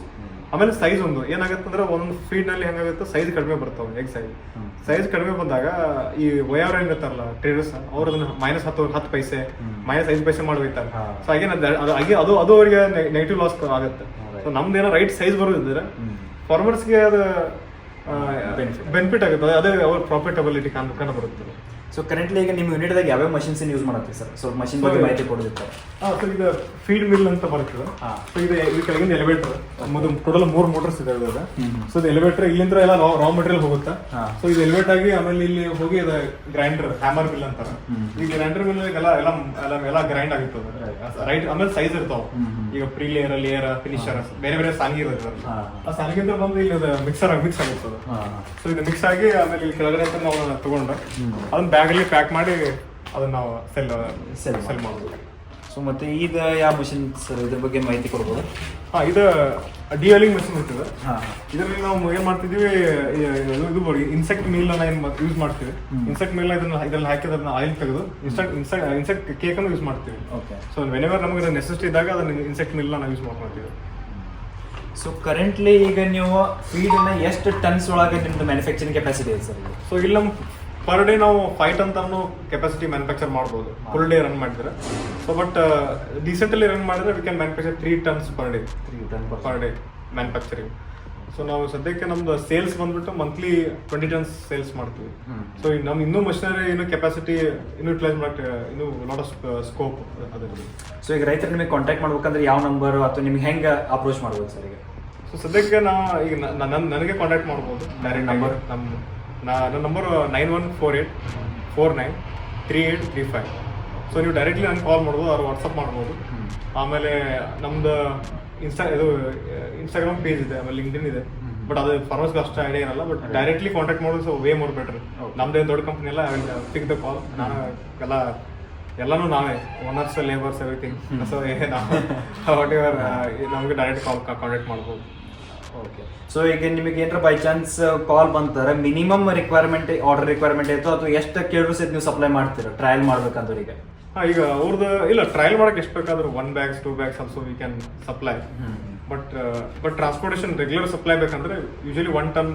ಆಮೇಲೆ ಸೈಜ್ ಒಂದು. ಏನಾಗುತ್ತೆ ಅಂದ್ರೆ ಒಂದು ಫೀಡ್ನಲ್ಲಿ ಹೆಂಗಾಗುತ್ತೆ? ಸೈಜ್ ಕಡಿಮೆ ಬರ್ತಾವೆ ಎಗ್ ಸೈಜ್ ಸೈಜ್ ಕಡಿಮೆ ಬಂದಾಗ ಈ ವಯವ್ರ ಏನಿರ್ತಾರಲ್ಲ ಟ್ರೇಡರ್ಸ್ ಅವ್ರ ಅದನ್ನ ಮೈನಸ್ ಹತ್ತು ಹತ್ತು ಪೈಸೆ ಮೈನಸ್ ಐದು ಪೈಸೆ ಮಾಡಿ ಹೋಗ್ತಾರೆ ಸೊ ಹಾಗೆ ಅದು ಅದು ಅವರಿಗೆ ನೆಗೆಟಿವ್ ಲಾಸ್ ಆಗುತ್ತೆ. ಸೊ ನಮ್ದು ಏನೋ ರೈಟ್ ಸೈಜ್ ಬರೋದಿದ್ರೆ ಫಾರ್ಮರ್ಸ್ಗೆ ಅದು ಬೆನಿಫಿಟ್ ಆಗುತ್ತೆ ಅದೇ ಅವ್ರ ಪ್ರಾಫಿಟಬಿಲಿಟಿ ಕಾಣ ಕಂಡು ಬರುತ್ತೆ ಸೊ ಕರೆಂಟ್ಲಿ ಈಗ ನಿಮ್ಮ ಯೂನಿಟ್ದಾಗ ಯಾವ್ಯಾವ ಮಷಿನ್ಸ್ ಯೂಸ್ ಮಾಡತ್ತೀವಿ ಸರ್ ಸೊ ಮಷಿನ್ ಬಗ್ಗೆ ಮಾಹಿತಿ ಕೊಡೋದಿರ್ತಾರೆ ಹಾ ಸೊ ಇದು ಫೀಡ್ ಮಿಲ್ ಅಂತ ಬರ್ತದೆ ಹಾ. ಸೊ ಇದು ಈ ಕೆಳಗಿನ ಎಲಿವೇಟರ್ ಮೊದಲು ಟೋಟಲ್ ಮೂರು ಮೋಟರ್ಸ್ ಇದೆ ಸೊ ಇದು ಎಲಿವೇಟರ್ ಇಲ್ಲಿಂದ ಎಲ್ಲ ರಾ ಮೆಟೀರಿಯಲ್ ಹೋಗುತ್ತೆ. ಸೊ ಇದು ಎಲಿವೇಟ್ ಆಗಿ ಆಮೇಲೆ ಇಲ್ಲಿ ಹೋಗಿ ಅದ ಗ್ರೈಂಡರ್ ಹ್ಯಾಮರ್ ಮಿಲ್ ಅಂತಾರೆ. ಈ ಗ್ರೈಂಡರ್ ಮಿಲ್ ಎಲ್ಲ ಎಲ್ಲ ಎಲ್ಲ ಗ್ರೈಂಡ್ ಆಗುತ್ತೆ ರೈಟ್ ಆಮೇಲೆ ಸೈಜ್ ಇರ್ತಾವ. ಈಗ ಪ್ರೀ ಲೇಯರ್ ಲೇಯರ್ ಫಿನಿಶರ್ ಬೇರೆ ಬೇರೆ ಸಾಂಗಿ ಇರುತ್ತೆ. ಆ ಸಾಂಗಿಂದ ಬಂದು ಇಲ್ಲಿ ಮಿಕ್ಸರ್ ಮಿಕ್ಸ್ ಆಗುತ್ತೆ ಅದು. ಸೊ ಇದು ಮಿಕ್ಸ್ ಆಗಿ ಆಮೇಲೆ ಇಲ್ಲಿ ಕೆಳಗಡೆ ಅಂತ ನಾವು ಬ್ಯಾಕ್ ಅದನ್ನ ಬ್ಯಾಗ್ ಅಲ್ಲಿ ಪ್ಯಾಕ್ ಮಾಡಿ ಅದನ್ನ ನಾವು ಸೆಲ್ ಸೆಲ್ ಸೆಲ್ ಮಾಡ್ಬೋದು ಸೊ ಮತ್ತೆ ಇದು ಯಾವ ಮಷಿನ್ ಸರ್ ಇದ್ರ ಬಗ್ಗೆ ಮಾಹಿತಿ ಕೊಡ್ಬೋದು? ಹಾ ಇದು ಡಿಯಲಿಂಗ್ ಮಷಿನ್ ಇರ್ತದೆ. ಹಾಂ ಇದರಲ್ಲಿ ನಾವು ಏನ್ ಮಾಡ್ತಿದೀವಿ ಇದು ಇನ್ಸೆಕ್ಟ್ ಮೀಲ್ ಅನ್ನ ಏನ್ ಯೂಸ್ ಮಾಡ್ತೀವಿ. ಇನ್ಸೆಕ್ಟ್ ಮೀಲ್ ಇದನ್ನ ಇದ್ರಲ್ಲಿ ಹಾಕಿ ಅದನ್ನ ಆಯಿಲ್ ತೆಗೆದು ಇನ್ಸೆಕ್ಟ್ ಇನ್ಸೆಕ್ಟ್ ಇನ್ಸೆಕ್ಟ್ ಕೇಕ್ ಅನ್ನು ಯೂಸ್ ಮಾಡ್ತೀವಿ. ಓಕೆ ಸೊ ವೆನೆವರ್ ನಮಗೆ ನೆಸೆಸಿಟಿ ಇದ್ದಾಗ ಅದನ್ನ ಇನ್ಸೆಕ್ಟ್ ಮಿಲ್ ನಾವು ಯೂಸ್ ಮಾಡ್ಕೊಳ್ತೀವಿ ಸೊ ಕರೆಂಟ್ಲಿ ಈಗ ನೀವು ಫೀಡನ್ನ ಎಷ್ಟು ಟನ್ಸ್ ಒಳಗೆ ನಿಮ್ದು ಮ್ಯಾನುಫ್ಯಾಕ್ಚರಿಂಗ್ ಕೆಪಾಸಿಟಿ ಇದೆ ಸರ್ ಸೊ ಇಲ್ಲಿ ನಮ್ ಪರ್ ಡೇ ನಾವು ಫೈಟ್ ಅಂತನೂ ಕೆಪಾಸಿಟಿ ಮ್ಯಾನುಫ್ಯಾಕ್ಚರ್ ಮಾಡ್ಬೋದು. ಫುಲ್ ಡೇ ರನ್ ಮಾಡಿದ್ರೆ. ಸೊ ಬಟ್ ರೀಸೆಂಟ್ಲಿ ರನ್ ಮಾಡಿದ್ರೆ we can manufacture three tons per day three ton per day manufacturing so ನಾವು ಸದ್ಯಕ್ಕೆ ನಮ್ದು ಸೇಲ್ಸ್ ಬಂದ್ಬಿಟ್ಟು ಮಂತ್ಲಿ ಟ್ವೆಂಟಿ ಟನ್ಸ್ ಸೇಲ್ಸ್ ಮಾಡ್ತೀವಿ. ಸೊ ನಮ್ಮ ಇನ್ನೂ ಮಷಿನರಿ ಇನ್ನು ಕೆಪಾಸಿಟಿ ಇನ್ನೂ ಯುಟಿಲೈಸ್ ಮಾಡಕ್ಕೆ ಇನ್ನೂ ಲಾಟ್ ಆಫ್ ಸ್ಕೋಪ್ ಅದರಲ್ಲಿ. ಸೊ ಈಗ ರೈತರು ನಿಮಗೆ ಕಾಂಟ್ಯಾಕ್ಟ್ ಮಾಡ್ಬೇಕಂದ್ರೆ ಯಾವ ನಂಬರ್ ಅಥವಾ ನಿಮ್ಗೆ ಹೆಂಗೆ ಅಪ್ರೋಚ್ ಮಾಡ್ಬೋದು ಸರ್ ಈಗ? ಸೊ ಸದ್ಯಕ್ಕೆ ನಾ ಈಗ ನನ್ನ ನನಗೆ ಕಾಂಟ್ಯಾಕ್ಟ್ ಮಾಡ್ಬೋದು. ಡೈರೆಕ್ಟ್ ನಂಬರ್ ನಮ್ಮ ನನ್ನ number nine one four eight four nine three eight three five. So ನೀವು ಡೈರೆಕ್ಟ್ಲಿ ನಂಗೆ ಕಾಲ್ ಮಾಡ್ಬೋದು ಅವ್ರು ವಾಟ್ಸಪ್ ಮಾಡ್ಬೋದು. ಆಮೇಲೆ ನಮ್ದು ಇನ್ಸ್ಟಾ ಇದು ಇನ್ಸ್ಟಾಗ್ರಾಮ್ ಪೇಜ್ ಇದೆ ಆಮೇಲೆ ಲಿಂಕ್ಡಿನ್ ಇದೆ. ಬಟ್ ಅದು ಫಾರ್ಮರ್ಸ್ಗೆ ಅಷ್ಟು ಐಡಿಯಾ ಇರಲ್ಲ ಬಟ್ ಡೈರೆಕ್ಟ್ಲಿ ಕಾಂಟ್ಯಾಕ್ಟ್ ಮಾಡೋದು ಸೊ ವೇ ಮೋರ್ ಬೆಟರ್ ನಮ್ದೇ ದೊಡ್ಡ ಕಂಪ್ನಿ ಎಲ್ಲ ಪಿಕ್ ದ ಕಾಲ್ ನಾನು ಎಲ್ಲ ಎಲ್ಲಾನು ನಾವೇ owners labours everything so whatever ನಮಗೆ ಡೈರೆಕ್ಟ್ ಕಾಲ್ ಕಾಂಟ್ಯಾಕ್ಟ್ ಮಾಡ್ಬೋದು. ಓಕೆ ಸೊ ಈಗ ನಿಮಗೆ ಏನಾರ ಬೈ ಚಾನ್ಸ್ ಕಾಲ್ ಬಂತಾರೆ ಮಿನಿಮಮ್ ರಿಕ್ವೈರ್ಮೆಂಟ್ ಆರ್ಡರ್ ರಿಕ್ವೈರ್ಮೆಂಟ್ ಇತ್ತು ಅಥವಾ ಎಷ್ಟು ಕೇಳಿದ್ರು ಸಹಿತ ನೀವು ಸಪ್ಲೈ ಮಾಡ್ತೀರಾ? ಟ್ರಯಲ್ ಮಾಡ್ಬೇಕಂದ್ರೆ ಹಾ ಈಗ ಅವ್ರದ್ದು ಇಲ್ಲ ಟ್ರಯಲ್ ಮಾಡಕ್ಕೆ ಎಷ್ಟು ಬೇಕಾದ್ರೂ one bags two bags also we can supply but but transportation regular supply ಬೇಕಂದ್ರೆ usually one ton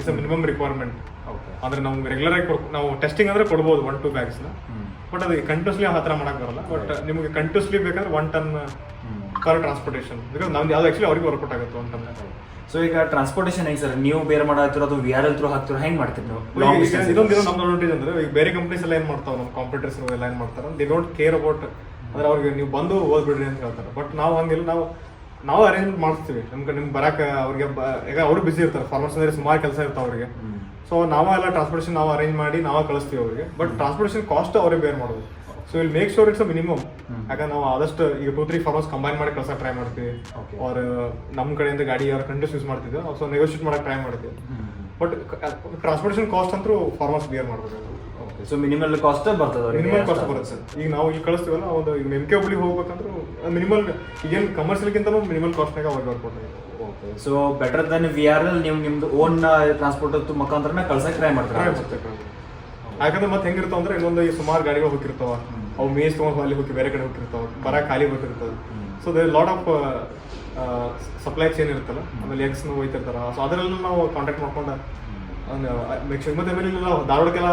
is a minimum requirement okay ಅಂದ್ರೆ ನಾವು ರೆಗ್ಯುಲರ್ ಆಗಿ ಕೊಡ್- ನಾವು ಟೆಸ್ಟಿಂಗ್ ಅಂದ್ರೆ ಕೊಡ್ಬೋದು ಒನ್ ಟೂ ಬ್ಯಾಗ್ಸ್ ಬಟ್ ಅದು ಕಂಟಿನ್ಯೂಸ್ಲಿ ಆ ಥರ ಮಾಡಕ್ ಬರಲ್ಲ. ಬಟ್ ನಿಮಗೆ ಕಂಟಿನ್ಯೂಸ್ಲಿ ಬೇಕಾದ್ರೆ one ton per transportation because ನಮ್ದು ಯಾವ್ದು ಆಕ್ಚುಲಿ ಅವ್ರಿಗೆ ವರ್ಕೌಟ್ ಆಗುತ್ತೆ ಒನ್ ಟನ್ ಸೊ ಈಗ ಟ್ರಾನ್ಸ್ಪೋರ್ಟೇಷನ್ ಹೆಂಗ್ ಸರ್ ನೀವು ಬೇರೆ ಮಾಡತ್ತಿರೋ ಅದು ವಿ ಆರ್ ಎಲ್ ತ್ರೂ ಹಾಕ್ತಿರೋ ಹೆಂಗ್ ಮಾಡ್ತೀರಿ ನೀವು ಲಾಂಗ್ ಡಿಸ್ಟೆನ್ಸ್ ಇದೊಂದು ನಮ್ಮ ಅಡ್ವಾಂಟೇಜ್ ಅಂದ್ರೆ ಈಗ ಬೇರೆ ಕಂಪ್ನೀಸ್ ಎಲ್ಲ ಏನ್ ಮಾಡ್ತಾವ? ನಮ್ಮ ಕಾಂಪಿಟೇಟರ್ಸ್ ಎಲ್ಲ ಏನ್ ಮಾಡ್ತಾರೆ? ದೇ ಡೋಂಟ್ ಕೇರ್ ಅಬೌಟ್ ಅಂದ್ರೆ ಅವ್ರಿಗೆ ನೀವು ಬಂದು ಓದ್ಬಿಡ್ರಿ ಅಂತ ಹೇಳ್ತಾರೆ. ಬಟ್ ನಾವು ಹಂಗಿಲ್ಲ. ನಾವು ನಾವು ಅರೇಂಜ್ ಮಾಡ್ತೀವಿ. ನಮ್ಗೆ ನಿಮ್ಗೆ ಬರಕ ಅವ್ರಿಗೆ ಈಗ ಅವರು ಬಿಸಿ ಇರ್ತಾರೆ. ಫಾರ್ಮರ್ಸ್ ಅಂದ್ರೆ ಸುಮಾರು ಕೆಲಸ ಇರ್ತಾವ ಅವ್ರಿಗೆ. ಸೊ ನಾವು ಎಲ್ಲ ಟ್ರಾನ್ಸ್ಪೋರ್ಟೇಷನ್ ನಾವು ಅರೇಂಜ್ ಮಾಡಿ ನಾವು ಕಳಿಸ್ತೀವಿ ಅವರಿಗೆ. ಬಟ್ ಟ್ರಾನ್ಸ್ಪೋರ್ಟೇಷನ್ ಕಾಸ್ಟ್ ಅವರೇ ಬೇರ್ ಮಾಡೋದು. ಸೊ ಇಲ್ಲಿ make sure it's a minimum ಯಾಕಂದ್ರೆ ನಾವು ಆದಷ್ಟು ಈಗ ಟೂ ತ್ರೀ ಫಾರ್ವರ್ಸ್ ಕಂಬೈನ್ ಮಾಡಿ ಕಳ್ಸಕ್ ಟ್ರೈ ಮಾಡ್ತೀವಿ. ಅವ್ರ ನಮ್ಮ ಕಡೆಯಿಂದ ಗಾಡಿ ಅವ್ರ ಕಂಟಿನ್ಯೂಸ್ ಯೂಸ್ ಮಾಡ್ತಿದ್ವಿ. ಸೊ ನೆಗೋಷಿಯೇಟ್ ಮಾಡಕ್ ಟ್ರೈ ಮಾಡ್ತೀವಿ. ಬಟ್ ಟ್ರಾನ್ಸ್ಪೋರ್ಟೇಷನ್ ಕಾಸ್ಟ್ ಅಂತೂ ಫಾರ್ಮರ್ಸ್ ಬಿಯರ್ ಮಾಡ್ಬೇಕು. ಸೊ ಮಿನಿಮಲ್ ಕಾಸ್ಟ್ ಬರ್ತದೆ ಮಿನಿಮಲ್ ಕಾಸ್ಟ್ ಬರುತ್ತೆ ಸರ್. ಈಗ ನಾವು ಈಗ ಕಳಿಸ್ತೀವಲ್ಲ ಒಂದು ಈಗ ಎಂ ಕೆ ಹುಬ್ಳಿ ಹೋಗ್ಬೇಕಂದ್ರೆ ಮಿನಿಮಲ್ ಈಗೇನು ಕಮರ್ಷಿಯಲ್ಗಿಂತನೂ ಮಿನಿಮಲ್ ಕಾಸ್ಟ್ನಾಗ ಅವಾಗ ಬರ್ಕೊಡ್ತೀವಿ okay so better than we are all ನೀವು ನಿಮ್ದು ಓನ್ ಟ್ರಾನ್ಸ್ಪೋರ್ಟ್ ಮುಖಾಂತರ ಕಳ್ಸಕ್ ಟ್ರೈ ಮಾಡ್ತಾರೆ? ಯಾಕಂದ್ರೆ ಮತ್ತೆ ಹೆಂಗಿರ್ತಾವ ಅಂದ್ರೆ ಇನ್ನೊಂದು ಈ ಸುಮಾರು ಗಾಡಿಗಳು ಹೋಗಿರ್ತಾವ ಅವು ಮೇಸ್ ತೊಗೊಂಡು ಅಲ್ಲಿ ಹೋಗಿ ಬೇರೆ ಕಡೆ ಹೋಗಿರ್ತಾವ ಬರ ಖಾಲಿ ಬರ್ತಿರ್ತವೆ. So they lot of supply chain ಇರುತ್ತಲ್ಲ ಆಮೇಲೆ ಎಗ್ಸ್ ಹೋಯ್ತಿರ್ತಾರ ಸೊ ಅದರಲ್ಲೂ ನಾವು ಕಾಂಟ್ಯಾಕ್ಟ್ ಮಾಡ್ಕೊಂಡು ನೆಕ್ಸ್ಟ್ ಮತ್ತೆ ಆಮೇಲೆ ಧಾರವಾಡಕ್ಕೆಲ್ಲ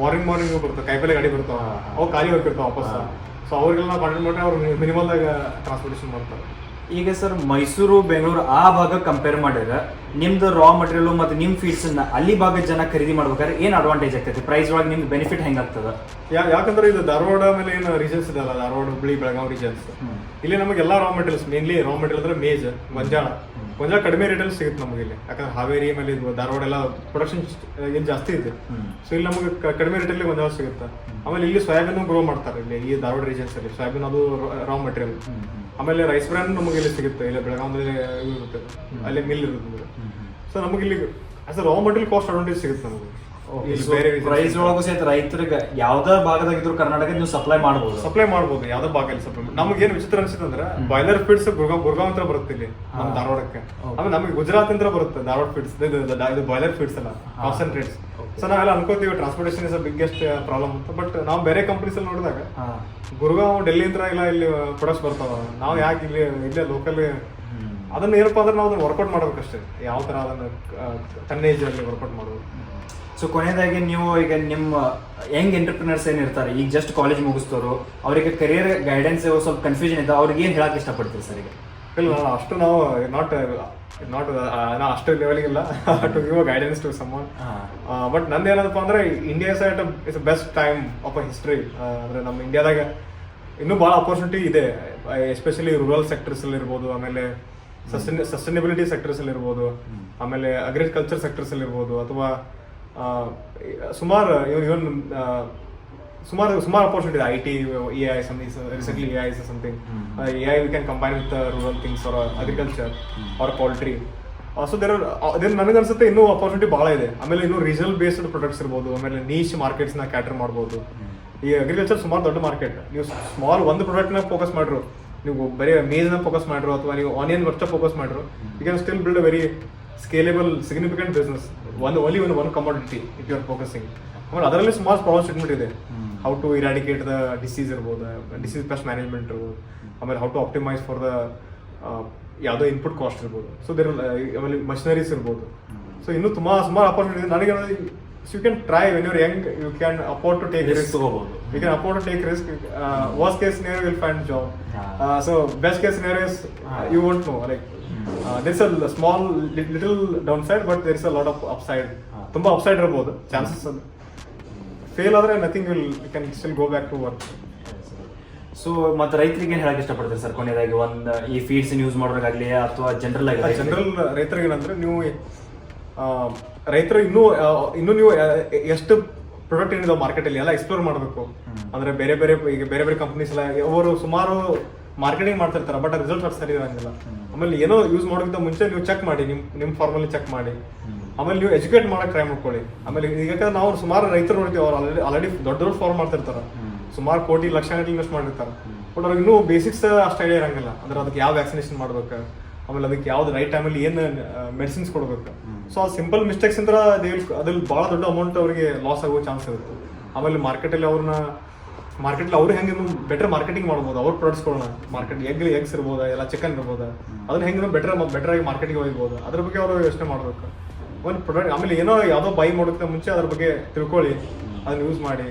ಮಾರ್ನಿಂಗ್ ಮಾರ್ನಿಂಗ್ ಬರ್ತವೆ ಕಾಯಿಪಲ್ಲೆ ಗಾಡಿ ಬರ್ತಾವ. ಅವು ಖಾಲಿ ಹೋಗಿರ್ತಾವ ವಾಪಸ್ ಸೊ ಅವ್ರಿಗೆಲ್ಲ ನಾವು ಕಾಂಟ್ಯಾಕ್ಟ್ ಮಾಡಿ ಅವ್ರು ಮಿನಿಮಲ್ದಾಗ ಟ್ರಾನ್ಸ್ಪೋರ್ಟೇಷನ್ ಮಾಡ್ತಾರೆ. ಈಗ ಸರ್ ಮೈಸೂರು ಬೆಂಗಳೂರು ಆ ಭಾಗ ಕಂಪೇರ್ ಮಾಡಿದ್ರೆ ನಿಮ್ದು ರಾ ಮಟೀರಿಯಲ್ ಮತ್ತು ನಿಮ್ಮ ಫೀಡ್ಸ್ ಅಲ್ಲಿ ಭಾಗ ಜನ ಖರೀದಿ ಮಾಡ್ಬೇಕಾದ್ರೆ ಏನು ಅಡ್ವಾಂಟೇಜ್ ಆಗ್ತೈತಿ ಪ್ರೈಸ್ ಒಳಗೆ ನಿಮ್ಗೆ ಬೆನಿಫಿಟ್ ಹೆಂಗಾಗ್ತದ ಯಾ ಯಾಕಂದ್ರೆ ಇದು ಧಾರವಾಡ ಮೇಲೆ ಏನು ರೀಜನ್ಸ್ ಇದಲ್ಲ ಧಾರವಾಡ ಹುಬ್ಳಿ ಬೆಳಗಾವಿ ರೀಜನ್ಸ್ ಇಲ್ಲಿ ನಮಗೆ ಎಲ್ಲ raw materials mainly raw material ಅಂದ್ರೆ ಮೇಜ್. ಗೊಂಜಾಳ ಗೊಂಜಾಳ ಕಡಿಮೆ ರೇಟಲ್ಲಿ ಸಿಗುತ್ತೆ ನಮಗೆ ಇಲ್ಲಿ. ಯಾಕಂದ್ರೆ ಹಾವೇರಿ ಮೇಲೆ ಧಾರವಾಡ ಎಲ್ಲ ಪ್ರೊಡಕ್ಷನ್ ಏನು ಜಾಸ್ತಿ ಇದೆ. ಸೊ ಇಲ್ಲಿ ನಮಗೆ ಕಡಿಮೆ ರೇಟಲ್ಲಿ ಗೊಂಜಾಳ ಸಿಗುತ್ತೆ. ಆಮೇಲೆ ಇಲ್ಲಿ ಸೋಯಾಬೀನ್ ಗ್ರೋ ಮಾಡ್ತಾರೆ ಇಲ್ಲಿ ಈ ಧಾರವಾಡ ರೀಜನ್ಸ್ ಅಲ್ಲಿ. ಸೋಯಾಬೀನ್ ಅದು ರಾ ಮೆಟೀರಿಯಲ್ ಆಮೇಲೆ ರೈಸ್ ಬ್ರ್ಯಾಂಡ್ ನಮಗೆ ಇಲ್ಲಿ ಸಿಗುತ್ತೆ? ಇಲ್ಲಿ ಬೆಳಗಾವಿಯಲ್ಲಿ ಇರುತ್ತೆ. ಅಲ್ಲಿ ಮಿಲ್ ಇರುತ್ತೆ ಸೊ ನಮಗೆ ಇಲ್ಲಿ as raw material cost advantage ಸಿಗುತ್ತೆ ನಮಗೆ. ಪ್ರೈಸ್ ಒಳಗೂ ಸಹಿತ ರೈತರಿಗೆ ಯಾವ್ದೇ ಭಾಗದಾಗಿದ್ರು ಕರ್ನಾಟಕ ನೀವು ಸಪ್ಲೈ ಮಾಡಬಹುದು ಸಪ್ಲೈ ಮಾಡಬಹುದು ಯಾವ್ದೋ ಭಾಗದಲ್ಲಿ ಸಪ್ಲೈ ನಮ್ಗೆ ಏನ್ ವಿಚಿತ್ರ ಅನ್ಸುತ್ತೆ ಅಂದ್ರೆ ಬಾಯ್ಲರ್ ಫೀಡ್ಸ್ ಗುರ್ಗಾಂವ್ ಗುರ್ಗಾಂವ್ ಹತ್ರ ಬರುತ್ತೆ ಇಲ್ಲಿ ನಮ್ ಧಾರವಾಡಕ್ಕೆ. ಆಮೇಲೆ ನಮಗೆ ಗುಜರಾತ್ ಅಂತ ಬರುತ್ತೆ ಧಾರವಾಡ ಫೀಡ್ಸ್ ಇದು ಬಾಯ್ಲರ್ ಫೀಡ್ಸ್ ಅಲ್ಲ ಕಾನ್ಸಂಟ್ರೇಟ್ಸ್ ಸೊ ನಾವೆಲ್ಲ ಅನ್ಕೋತೀವಿ ಟ್ರಾನ್ಸ್ಪೋರ್ಟೇಷನ್ ಇಸ್ ಬಿಗ್ಗೆಸ್ಟ್ ಪ್ರಾಬ್ಲಮ್ ಅಂತ ಬಟ್ ನಾವು ಬೇರೆ ಕಂಪ್ನೀಸ್ ಅಲ್ಲಿ ನೋಡಿದಾಗ ಗುರುಗಾಂವ್ ಡೆಲ್ಲಿ ಅಂತ ಇಲ್ಲ ಇಲ್ಲಿ ಪ್ರೊಡಕ್ಟ್ಸ್ ಬರ್ತಾವ. ನಾವು ಯಾಕೆ ಇಲ್ಲಿ ಇಲ್ಲೇ ಲೋಕಲ್ ಅದನ್ನ ಏನಪ್ಪಾ ಅಂದ್ರೆ ನಾವು ಅದನ್ನ ವರ್ಕೌಟ್ ಮಾಡ್ಬೇಕಷ್ಟೇ. ಯಾವ ತರ ಅದನ್ನ ಟನ್ನೇಜ್ ಅಲ್ಲಿ ವರ್ಕೌಟ್ ಮಾಡೋದು ಸೊ ಕೊನೆಯದಾಗಿ ನೀವು ಈಗ ನಿಮ್ಮ ಯಂಗ್ ಎಂಟರ್ಪ್ರಿನರ್ಸ್ ಏನಿರ್ತಾರೆ ಈಗ ಜಸ್ಟ್ ಕಾಲೇಜ್ ಮುಗಿಸ್ತಾರೋ ಅವರಿಗೆ ಕರಿಯರ್ ಗೈಡೆನ್ಸ್ ಸ್ವಲ್ಪ ಕನ್ಫ್ಯೂಷನ್ ಇದೆ ಅವ್ರಿಗೆ ಏನು ಹೇಳಕ್ಕೆ ಇಷ್ಟಪಡ್ತೀರಿ ಸರ್ ಈಗ? ಇಲ್ಲ ಅಷ್ಟು ನಾವು ನಾಟ್ ನಾಟ್ ನಾ ಅಷ್ಟು ಲೆವೆಲ್ಗೆ ಇಲ್ಲ. To give guidance to some but ನಂದು ಏನಪ್ಪ ಅಂದ್ರೆ India site is best time of a history ಅಂದ್ರೆ ನಮ್ಮ ಇಂಡಿಯಾದಾಗ ಇನ್ನೂ ಭಾಳ ಅಪರ್ಚುನಿಟಿ ಇದೆ. ಎಸ್ಪೆಷಲಿ ರೂರಲ್ ಸೆಕ್ಟರ್ಸ್ ಅಲ್ಲಿ ಇರ್ಬೋದು ಆಮೇಲೆ ಸಸ್ಟೈನ್ ಸಸ್ಟೈನಬಿಲಿಟಿ ಸೆಕ್ಟರ್ಸ್ ಅಲ್ಲಿ ಇರ್ಬೋದು ಆಮೇಲೆ ಅಗ್ರಿಕಲ್ಚರ್ ಸೆಕ್ಟರ್ಸ್ ಅಲ್ಲಿ ಇರ್ಬೋದು ಅಥವಾ ಸುಮಾರು ಇವನ್ ಇವನ್ ಸುಮಾರು ಸುಮಾರು opportunity I T A I recently A I something A I we can combine with rural things or agriculture or poultry so there ಅದೇ ನನಗೆ ಅನ್ಸುತ್ತೆ ಇನ್ನೂ ಅಪರ್ಚುನಿಟಿ ಭಾಳ ಇದೆ. ಆಮೇಲೆ ಇನ್ನೂ ರೀಜನಲ್ ಬೇಸ್ಡ್ ಪ್ರೊಡಕ್ಟ್ಸ್ ಇರ್ಬೋದು ಆಮೇಲೆ ನೀಶ್ ಮಾರ್ಕೆಟ್ಸ್ನ ಕ್ಯಾಟರ್ ಮಾಡ್ಬೋದು. ಈ ಅಗ್ರಿಕಲ್ಚರ್ ಸುಮಾರು ದೊಡ್ಡ ಮಾರ್ಕೆಟ್ ನೀವು ಸ್ಮಾಲ್ ಒಂದು ಪ್ರಾಡಕ್ಟ್ನ ಫೋಕಸ್ ಮಾಡಿರು ನೀವು ಬರೀ ಮೇಜ್ನ ಫೋಕಸ್ ಮಾಡಿರು ಅಥವಾ ನೀವು ಆನಿಯನ್ ವರ್ಷ ಫೋಕಸ್ ಮಾಡಿರು you can still build a very scalable significant business ಒಂದು only one one commodity if you are focusing ಆಮೇಲೆ ಅದರಲ್ಲಿ ಸುಮಾರು ಪ್ರಾಬ್ಲಮ್ ಸ್ಟೇಟ್ಮೆಂಟ್ ಇದೆ how to eradicate the disease ಇರ್ಬೋದು ಡಿಸೀಸ್ ಪೆಸ್ಟ್ ಮ್ಯಾನೇಜ್ಮೆಂಟ್ ಇರ್ಬೋದು ಆಮೇಲೆ how to optimise for the ಯಾವುದೋ input cost ಇರ್ಬೋದು. ಸೊ ದೇರ್ ಆಮೇಲೆ ಮಷಿನರೀಸ್ ಇರ್ಬೋದು. ಸೊ ಇನ್ನೂ ತುಂಬ ಸುಮಾರು ಅಪಾರ್ಚುನಿಟಿ ನನಗೆ you can try when your young you can afford to take Risk. Risk. You can afford to take risk worst case near will find job. So best case near is you won't know like this a small little down side but there is a lot of up side. ತುಂಬಾ up side ಇರ್ಬೋದು chances ಅದು fail ಆದ್ರೆ nothing will you can still go back to work so ಮತ್ತೆ ರೈತರಿಗೆ ಏನು ಹೇಳಕ್ ಇಷ್ಟಪಡ್ತೀರಿ sir? ಕೊನೆಯದಾಗಿ ಒಂದು ಈ ಫೀಡ್ಸ್ ಯೂಸ್ ಮಾಡೋದಾಗಲಿ ಅಥವಾ ಜನರಲ್ ಆಗಿ ಜನರಲ್ ರೈತರಿಗೆ ಏನಂದ್ರೆ ನೀವು ಆ, ರೈತರು ಇನ್ನೂ ಇನ್ನೂ ನೀವು ಎಷ್ಟು ಪ್ರಾಡಕ್ಟ್ ಏನಿದಾವೆ ಮಾರ್ಕೆಟಲ್ಲಿ ಎಲ್ಲ ಎಕ್ಸ್ಪ್ಲೋರ್ ಮಾಡಬೇಕು. ಅಂದ್ರೆ ಬೇರೆ ಬೇರೆ ಈಗ ಬೇರೆ ಬೇರೆ ಕಂಪ್ನೀಸ್ ಎಲ್ಲ ಅವರು ಸುಮಾರು ಮಾರ್ಕೆಟಿಂಗ್ ಮಾಡ್ತಿರ್ತಾರೆ ಬಟ್ ರಿಸಲ್ಟ್ ಸರಿ ಇರಂಗಿಲ್ಲ. ಆಮೇಲೆ ಏನೋ ಯೂಸ್ ಮಾಡೋಕ್ಕಿಂತ ಮುಂಚೆ ನೀವು ಚೆಕ್ ಮಾಡಿ, ನಿಮ್ ನಿಮ್ ಫಾರ್ಮಲ್ಲಿ ಚೆಕ್ ಮಾಡಿ. ಆಮೇಲೆ ನೀವು ಎಜುಕೇಟ್ ಮಾಡಕ್ ಟ್ರೈ ಮಾಡ್ಕೊಳ್ಳಿ. ಆಮೇಲೆ ಈಗ ಯಾಕಂದ್ರೆ ನಾವು ಸುಮಾರು ರೈತರು ನೋಡ್ತೀವಿ, ಅವ್ರು ಆಲ್ರೆಡಿ ಆಲ್ರೆಡಿ ದೊಡ್ಡ ದೊಡ್ಡ ಫಾರ್ಮ್ ಮಾಡ್ತಿರ್ತಾರೆ. ಸುಮಾರು ಕೋಟಿ ಲಕ್ಷ ಇನ್ವೆಸ್ಟ್ ಮಾಡಿರ್ತಾರೆ. ಬಟ್ ಅವ್ರಿಗೆ ಇನ್ನೂ ಬೇಸಿಕ್ಸ್ ಅಷ್ಟು ಐಡಿಯಾ ಇರಂಗಿಲ್ಲ. ಅಂದ್ರೆ ಅದಕ್ಕೆ ಯಾವ ವ್ಯಾಕ್ಸಿನೇಷನ್ ಮಾಡ್ಬೇಕು, ಆಮೇಲೆ ಅದಕ್ಕೆ ಯಾವ್ದು ರೈಟ್ ಟೈಮಲ್ಲಿ ಏನು ಮೆಡಿಸಿನ್ಸ್ ಕೊಡ್ಬೇಕು. ಸೊ ಆ ಸಿಂಪಲ್ ಮಿಸ್ಟೇಕ್ಸ್ ಅಂದ್ರೆ ಅದ್ರಲ್ಲಿ ಭಾಳ ದೊಡ್ಡ ಅಮೌಂಟ್ ಅವರಿಗೆ ಲಾಸ್ ಆಗೋ ಚಾನ್ಸ್ ಇರುತ್ತೆ. ಆಮೇಲೆ ಮಾರ್ಕೆಟಲ್ಲಿ ಅವ್ರನ್ನ ಮಾರ್ಕೆಟಲ್ಲಿ ಅವ್ರು ಹೆಂಗೆ ಬೆಟರ್ ಮಾರ್ಕೆಟಿಂಗ್ ಮಾಡ್ಬೋದು. ಅವ್ರ ಪ್ರಾಡಕ್ಟ್ಸ್ಗಳನ್ನ ಮಾರ್ಕೆಟ್ ಎಗ್ ಎಗ್ಸ್ ಇರ್ಬೋದು? ಎಲ್ಲ ಚಿಕನ್ ಇರ್ಬೋದು? ಅದನ್ನ ಹೆಂಗೆ ಬೆಟರ್ ಬೆಟರ್ ಆಗಿ ಮಾರ್ಕೆಟಿಂಗ್ ಹೋಗ್ಬೋದು ಅದ್ರ ಬಗ್ಗೆ ಅವರು ಯೋಚನೆ ಮಾಡ್ಬೇಕು. ಒಂದು ಪ್ರಾಡಕ್ಟ್ ಆಮೇಲೆ ಏನೋ ಯಾವುದೋ ಬೈ ಮಾಡೋದಕ್ಕೆ ಮುಂಚೆ ಅದ್ರ ಬಗ್ಗೆ ತಿಳ್ಕೊಳ್ಳಿ. ಅದನ್ನ ಯೂಸ್ ಮಾಡಿ.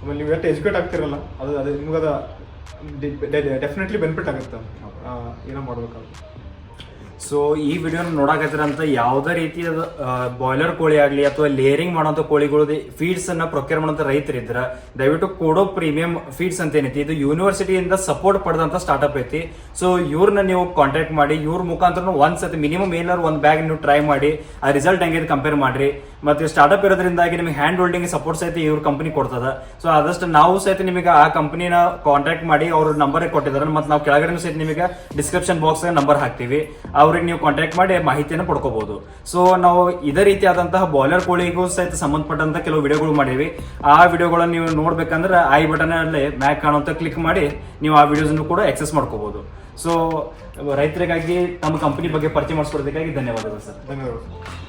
ಆಮೇಲೆ ನೀವು ಎಷ್ಟು ಎಜುಕೇಟ್ ಆಗ್ತಿರಲ್ಲ, ಅದು ಅದು ನಿಮ್ಗೆ ಅದು ಡೆಫಿನೆಟ್ಲಿ ಬೆನಿಫಿಟ್ ಆಗುತ್ತೆ. ಏನೋ ಮಾಡ್ಬೇಕಾದ್ರೆ ಸೊ ಈ ವಿಡಿಯೋನ ನೋಡಕತ್ತಿರಂತ ಯಾವುದೇ ರೀತಿಯಾದ ಬಾಯ್ಲರ್ ಕೋಳಿ ಆಗಲಿ ಅಥವಾ ಲೇರಿಂಗ್ ಮಾಡೋಂಥ ಕೋಳಿಗಳು ಫೀಡ್ಸ್ ಅನ್ನ ಪ್ರೊಕ್ಯೂರ್ ಮಾಡೋಂಥ ರೈತರಿದ್ರ, ದಯವಿಟ್ಟು ಕೊಡೋ ಪ್ರೀಮಿಯಂ ಫೀಡ್ಸ್ ಅಂತ ಏನೈತಿ? ಇದು ಯೂನಿವರ್ಸಿಟಿಯಿಂದ ಸಪೋರ್ಟ್ ಪಡೆದಂತ ಸ್ಟಾರ್ಟ್ಅಪ್ ಐತಿ. ಸೊ ಇವ್ರನ್ನ ನೀವು ಕಾಂಟ್ಯಾಕ್ಟ್ ಮಾಡಿ, ಇವ್ರ ಮುಖಾಂತರ ಒಂದು ಮಿನಿಮಮ್ ಏನಾರು ಒಂದು ಬ್ಯಾಗ್ ನೀವು ಟ್ರೈ ಮಾಡಿ, ಆ ರಿಸಲ್ಟ್ ಹೆಂಗಿದೆ ಕಂಪೇರ್ ಮಾಡಿರಿ. ಮತ್ತೆ ಸ್ಟಾರ್ಟ್ಅಪ್ ಇರೋದ್ರಿಂದಾಗಿ ನಿಮಗೆ ಹ್ಯಾಂಡ್ ಹೋಲ್ಡಿಂಗ್ ಸಪೋರ್ಟ್ ಸಹಿತ ಇವ್ರ ಕಂಪನಿ ಕೊಡ್ತದ. ಸೊ ಆದಷ್ಟು ನಾವು ಸಹಿತ ನಿಮಗೆ ಆ ಕಂಪನಿನ ಕಾಂಟ್ಯಾಕ್ಟ್ ಮಾಡಿ, ಅವ್ರ ನಂಬರ್ ಕೊಟ್ಟಿದ್ದಾರೆ ಮತ್ತೆ ನಾವು ಕೆಳಗಡೆ ಸಹಿತ ನಿಮಗೆ ಡಿಸ್ಕ್ರಿಪ್ಷನ್ ಬಾಕ್ಸ್ ನಂಬರ್ ಹಾಕ್ತೀವಿ. ಅವ್ರಿಗೆ ನೀವು ಕಾಂಟ್ಯಾಕ್ಟ್ ಮಾಡಿ ಮಾಹಿತಿಯನ್ನು ಪಡ್ಕೋಬಹುದು ಸೊ ನಾವು ಇದೇ ರೀತಿಯಾದಂತಹ ಬಾಯ್ಲರ್ ಕೋಳಿಗೂ ಸಹಿತ ಸಂಬಂಧಪಟ್ಟಂತ ಕೆಲವು ವಿಡಿಯೋಗಳು ಮಾಡಿವಿ ಆ ವಿಡಿಯೋಗಳನ್ನು ನೀವು ನೋಡ್ಬೇಕಂದ್ರೆ ಐ ಬಟನ್ ಅಲ್ಲಿ ಮ್ಯಾಕ್ ಕಾಣುವಂತ ಕ್ಲಿಕ್ ಮಾಡಿ ನೀವು ಆ ವಿಡಿಯೋಸ್ ಕೂಡ ಆಕ್ಸೆಸ್ ಮಾಡ್ಕೋಬಹುದು ಸೊ ರೈತರಿಗಾಗಿ ತಮ್ಮ ಕಂಪನಿ ಬಗ್ಗೆ ಪರಿಚಯ ಮಾಡಿಸ್ಕೊಡೋದಕ್ಕಾಗಿ ಧನ್ಯವಾದಗಳು ಸರ್. ಧನ್ಯವಾದಗಳು.